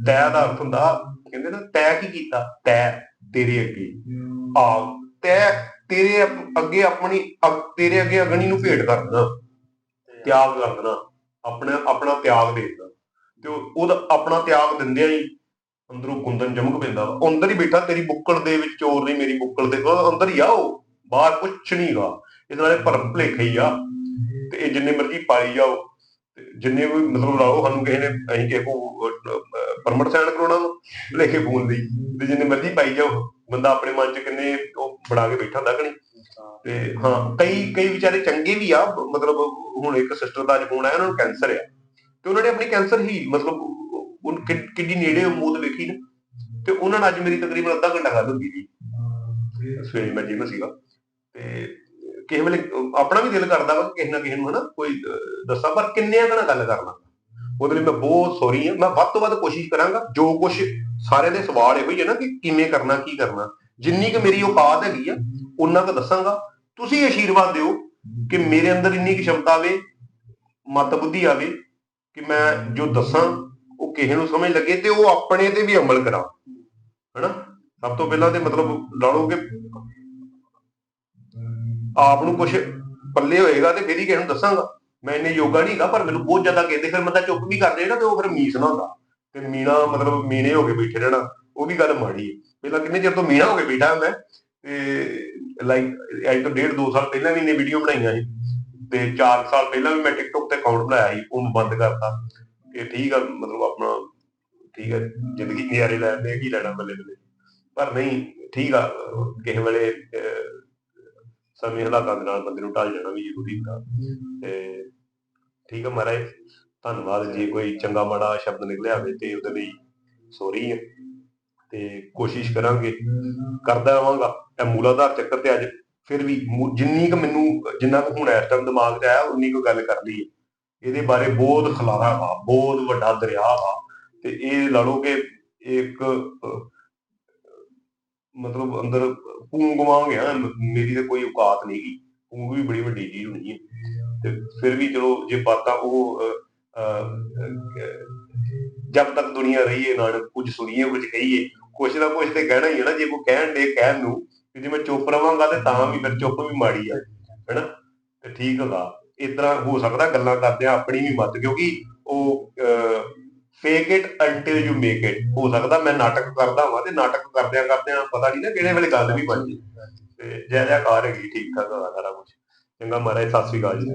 ਤੈ ਦਾ ਅਰਥ ਹੁੰਦਾ, ਕਹਿੰਦੇ ਨਾ, ਤੈ ਕੀ ਕੀਤਾ? ਤੈ ਤੇਰੇ ਅੱਗੇ। ਆ ਤੈ ਤੇਰੇ ਅੱਗੇ ਆਪਣੀ ਅਗ- ਤੇਰੇ ਅੱਗੇ ਅਗਨੀ ਨੂੰ ਭੇਟ ਕਰ ਤਿਆਗ ਕਰ ਦੇਣਾ ਆਪਣਾ ਆਪਣਾ ਤਿਆਗ ਦੇ ਦੇਣਾ। ਤੇ ਉਹਦਾ ਆਪਣਾ ਤਿਆਗ ਦਿੰਦਿਆਂ ਹੀ ਅੰਦਰੋਂ ਕੁੰਦਨ ਚਮਕ ਪੈਂਦਾ ਵਾ। ਅੰਦਰ ਹੀ ਬੈਠਾ ਤੇਰੀ ਬੁੱਕਲ ਦੇ ਵਿੱਚ ਚੋਰ ਨਹੀਂ ਮੇਰੀ ਬੁੱਕਲ ਦੇ। ਅੰਦਰ ਹੀ ਆ ਉਹ ਬਾਹਰ ਕੁਛ ਨਹੀਂਗਾ ਇਸ ਨਾਲੇ ਭਰਮ ਭੁਲੇਖੇ ਹੀ ਆ। ਤੇ ਇਹ ਜਿੰਨੇ ਮਰਜ਼ੀ ਪਾਈ ਜਾਓ। ਜਿੰਨੇ ਵੀ ਮਤਲਬ ਲਾਓ ਸਾਨੂੰ ਕਿਸੇ ਨੇ ਅਸੀਂ ਕਿਸੇ ਕੋ ਪਰਮਿਟ ਸਾਈਨ ਕਰਾਉਣਾ ਵਾ, ਫੋਨ ਲਈ ਤੇ ਜਿੰਨੇ ਮਰਜ਼ੀ ਪਾਈ ਜਾਓ ਬੰਦਾ ਆਪਣੇ ਮਨ ਚ ਕਿੰਨੇ ਉਹ ਬਣਾ ਕੇ ਬੈਠਾ ਹੁੰਦਾ ਕਿ ਨਹੀਂ? ਤੇ ਹਾਂ, ਕਈ ਕਈ ਵਿਚਾਰੇ ਚੰਗੇ ਵੀ ਆ ਮਤਲਬ ਹੁਣ ਇੱਕ ਸਿਸਟਰ ਦਾ ਅੱਜ ਫੋਨ ਆਇਆ ਉਹਨਾਂ ਨੂੰ ਕੈਂਸਰ ਆ। ਤੇ ਉਹਨਾਂ ਨੇ ਆਪਣੀ ਕੈਂਸਰ ਹੀ, ਮਤਲਬ ਉਹ ਕਿ- ਨੇੜੇ ਮੌਤ ਵੇਖੀ ਨਾ। ਤੇ ਉਹਨਾਂ ਨਾਲ ਅੱਜ ਮੇਰੀ ਤਕਰੀਬਨ ਅੱਧਾ ਘੰਟਾ ਗੱਲ ਹੁੰਦੀ ਸੀ ਸਵੇਰੇ ਮੈਂ ਜਿਮ ਸੀਗਾ। ਤੇ ਕਿਸੇ ਵੇਲੇ ਆਪਣਾ ਵੀ ਦਿਲ ਕਰਦਾ ਵਾ ਕਿਸੇ ਨਾ ਕਿਸੇ ਨੂੰ, ਹਨਾ? ਕੋਈ ਦੱਸਾਂ, ਪਰ ਕਿੰਨਿਆਂ ਨਾਲ ਗੱਲ ਕਰਨਾ ਉਹਦੇ ਲਈ ਮੈਂ ਬਹੁਤ ਸੌਰੀ ਹਾਂ ਮੈਂ ਵੱਧ ਤੋਂ ਵੱਧ ਕੋਸ਼ਿਸ਼ ਕਰਾਂਗਾ, ਜੋ ਕੁਝ ਸਾਰੇ ਦੇ ਸਵਾਲ ਇਹੋ ਹੀ ਹੈ ਨਾ ਕਿ ਕਿਵੇਂ ਕਰਨਾ, ਕੀ ਕਰਨਾ। ਜਿੰਨੀ ਕੁ ਮੇਰੀ ਔਕਾਤ ਹੈਗੀ ਆ ਉਹਨਾਂ ਕੁ ਦੱਸਾਂਗਾ। ਤੁਸੀਂ ਆਸ਼ੀਰਵਾਦ ਦਿਓ ਕਿ ਮੇਰੇ ਅੰਦਰ ਇੰਨੀ ਕੁ ਸ਼ਮਤਾ ਆਵੇ, ਮਤ ਬੁੱਧੀ ਆਵੇ ਕਿ ਮੈਂ ਜੋ ਦੱਸਾਂ, ਉਹ ਕਿਸੇ ਨੂੰ ਸਮਝ ਲੱਗੇ ਤੇ ਉਹ ਆਪਣੇ ਤੇ ਵੀ ਅਮਲ ਕਰਾਂ। ਹਨਾ? ਸਭ ਤੋਂ ਪਹਿਲਾਂ ਤੇ ਮਤਲਬ ਲਾ ਲਓ ਕਿ ਆਪ ਨੂੰ ਕੁਝ ਪੱਲੇ ਹੋਏਗਾ ਤੇ ਫਿਰ ਹੀ ਕਿਸੇ ਨੂੰ ਦੱਸਾਂਗਾ। ਮੈਂ ਇੰਨੇ ਯੋਗਾ ਨਹੀਂ ਹੈਗਾ, ਪਰ ਮੈਨੂੰ ਬਹੁਤ ਜ਼ਿਆਦਾ ਕਹਿੰਦੇ, ਫਿਰ ਬੰਦਾ ਚੁੱਪ ਵੀ ਕਰਦੇ ਜੇ ਨਾ ਤੇ ਉਹ ਫਿਰ ਮੀਸ ਨਾ ਹੁੰਦਾ। ਤੇ ਮੀਣਾ ਮਤਲਬ ਮੀਨੇ ਹੋ ਕੇ ਬੈਠੇ ਰਹਿਣਾ। ਉਹ ਵੀ ਗੱਲ ਮਾੜੀ ਹੈ। ਪਹਿਲਾਂ ਕਿੰਨੇ ਚਿਰ ਤੋਂ ਮੀਣਾ ਹੋ ਕੇ ਬੈਠਾ ਮੈਂ ਤੇ ਲਾਈਕ ਅੱਜ ਤੋਂ ਡੇਢ ਦੋ ਸਾਲ ਪਹਿਲਾਂ ਵੀ ਇਹਨੇ ਵੀਡੀਓ ਬਣਾਈਆਂ ਸੀ। ਤੇ 4 ਸਾਲ ਪਹਿਲਾਂ ਵੀ ਮੈਂ ਟਿਕਟੋਕ ਤੇ ਅਕਾਊਂਟ ਬਣਾਇਆ ਸੀ ਉਹਨੂੰ ਬੰਦ ਕਰਤਾ। ਕਿ ਠੀਕ ਆ, ਮਤਲਬ ਆਪਣਾ ਠੀਕ ਆ, ਜ਼ਿੰਦਗੀ ਨਜ਼ਾਰੇ ਲੈਂਦੇ ਕੀ ਲੈਣਾ ਬੱਲੇ ਬੱਲੇ। ਪਰ ਨਹੀਂ, ਠੀਕ ਆ, ਕਿਸੇ ਵੇਲੇ ਸਮੇਂ ਹਾਲਾਤਾਂ ਦੇ ਨਾਲ ਬੰਦੇ ਨੂੰ ਢਲ ਜਾਣਾ ਵੀ ਜ਼ਰੂਰੀ ਹੁੰਦਾ। ਤੇ ਠੀਕ ਆ ਮਹਾਰਾਜ, ਧੰਨਵਾਦ। ਜੇ ਕੋਈ ਚੰਗਾ ਮਾੜਾ ਸ਼ਬਦ ਨਿਕਲਿਆ ਹੋਵੇ ਤੇ ਉਹਦੇ ਲਈ ਸੌਰੀ ਹੈ ਤੇ ਕੋਸ਼ਿਸ਼ ਕਰਾਂਗੇ ਕਰਦਾ ਰਵਾਂਗਾ। ਇਹ ਮੂਲਾਧਾਰ ਚੱਕਰ ਤੇ ਅੱਜ ਫਿਰ ਵੀ ਜਿੰਨੀ ਕੁ ਮੈਨੂੰ ਜਿੰਨਾ ਕੁ ਹੁਣ ਇਸ ਟਾਈਮ ਦਿਮਾਗ 'ਚ ਆਇਆ ਉਨੀ ਕੁ ਗੱਲ ਕਰ ਲਈ ਹੈ। ਇਹਦੇ ਬਾਰੇ ਬਹੁਤ ਖਲਾਰਾ ਵਾ ਬਹੁਤ ਵੱਡਾ ਦਰਿਆ ਵਾ। ਤੇ ਇਹ ਲਾ ਲਓ ਕਿ ਇੱਕ ਮਤਲਬ ਅੰਦਰ ਪੂੰਗ ਵਾਂਗ ਆ ਮੇਰੀ ਤੇ ਕੋਈ ਔਕਾਤ ਨਹੀਂ ਗੀ ਪੂੰਗ ਵੀ ਬੜੀ ਵੱਡੀ ਚੀਜ਼ ਹੁੰਦੀ ਹੈ। ਤੇ ਫਿਰ ਵੀ ਚਲੋ ਜੇ ਬਾਤਾਂ ਉਹ ਅਹ, ਜਦ ਤੱਕ ਦੁਨੀਆ ਰਹੀ ਹੈ ਨਾਨਕ ਕੁਝ ਸੁਣੀਏ ਕੁਝ ਕਹੀਏ। ਕੁਛ ਨਾ ਕੁਛ ਤੇ ਕਹਿਣਾ ਹੀ ਹੈ ਨਾ, ਜੇ ਕੋਈ ਕਹਿਣ ਦੇ ਕਹਿਣ ਨੂੰ ਕਿ ਜੇ ਮੈਂ ਚੁੱਪ ਰਵਾਂਗਾ ਤੇ ਤਾਂ ਵੀ ਫਿਰ ਚੁੱਪ ਵੀ ਮਾੜੀ ਆ, ਹੈਨਾ? ਤੇ ਠੀਕ ਹੁੰਦਾ ਇਸ ਹੋ ਸਕਦਾ ਗੱਲਾਂ ਕਰਦੇ ਆ ਆਪਣੀ ਵੀ ਮਤ, ਕਿਉਂਕਿ ਉਹ fake it until you make it ਹੋ ਸਕਦਾ ਮੈਂ ਨਾਟਕ ਕਰਦਾ ਹਾਂ ਤੇ ਨਾਟਕ ਕਰਦਿਆਂ ਕਰਦਿਆਂ ਪਤਾ ਨਹੀਂ ਨਾ ਕਿਹੜੇ ਵੇਲੇ ਗੱਲ ਵੀ ਬਣ ਜੇ। ਤੇ ਜੈ ਜੈਕਾਰ ਹੈਗੀ, ਠੀਕ ਠਾਕ ਹੋਣਾ ਸਾਰਾ ਕੁਝ ਚੰਗਾ ਮਹਾਰਾਜ, ਸਤਿ ਸ੍ਰੀ ਅਕਾਲ ਜੀ।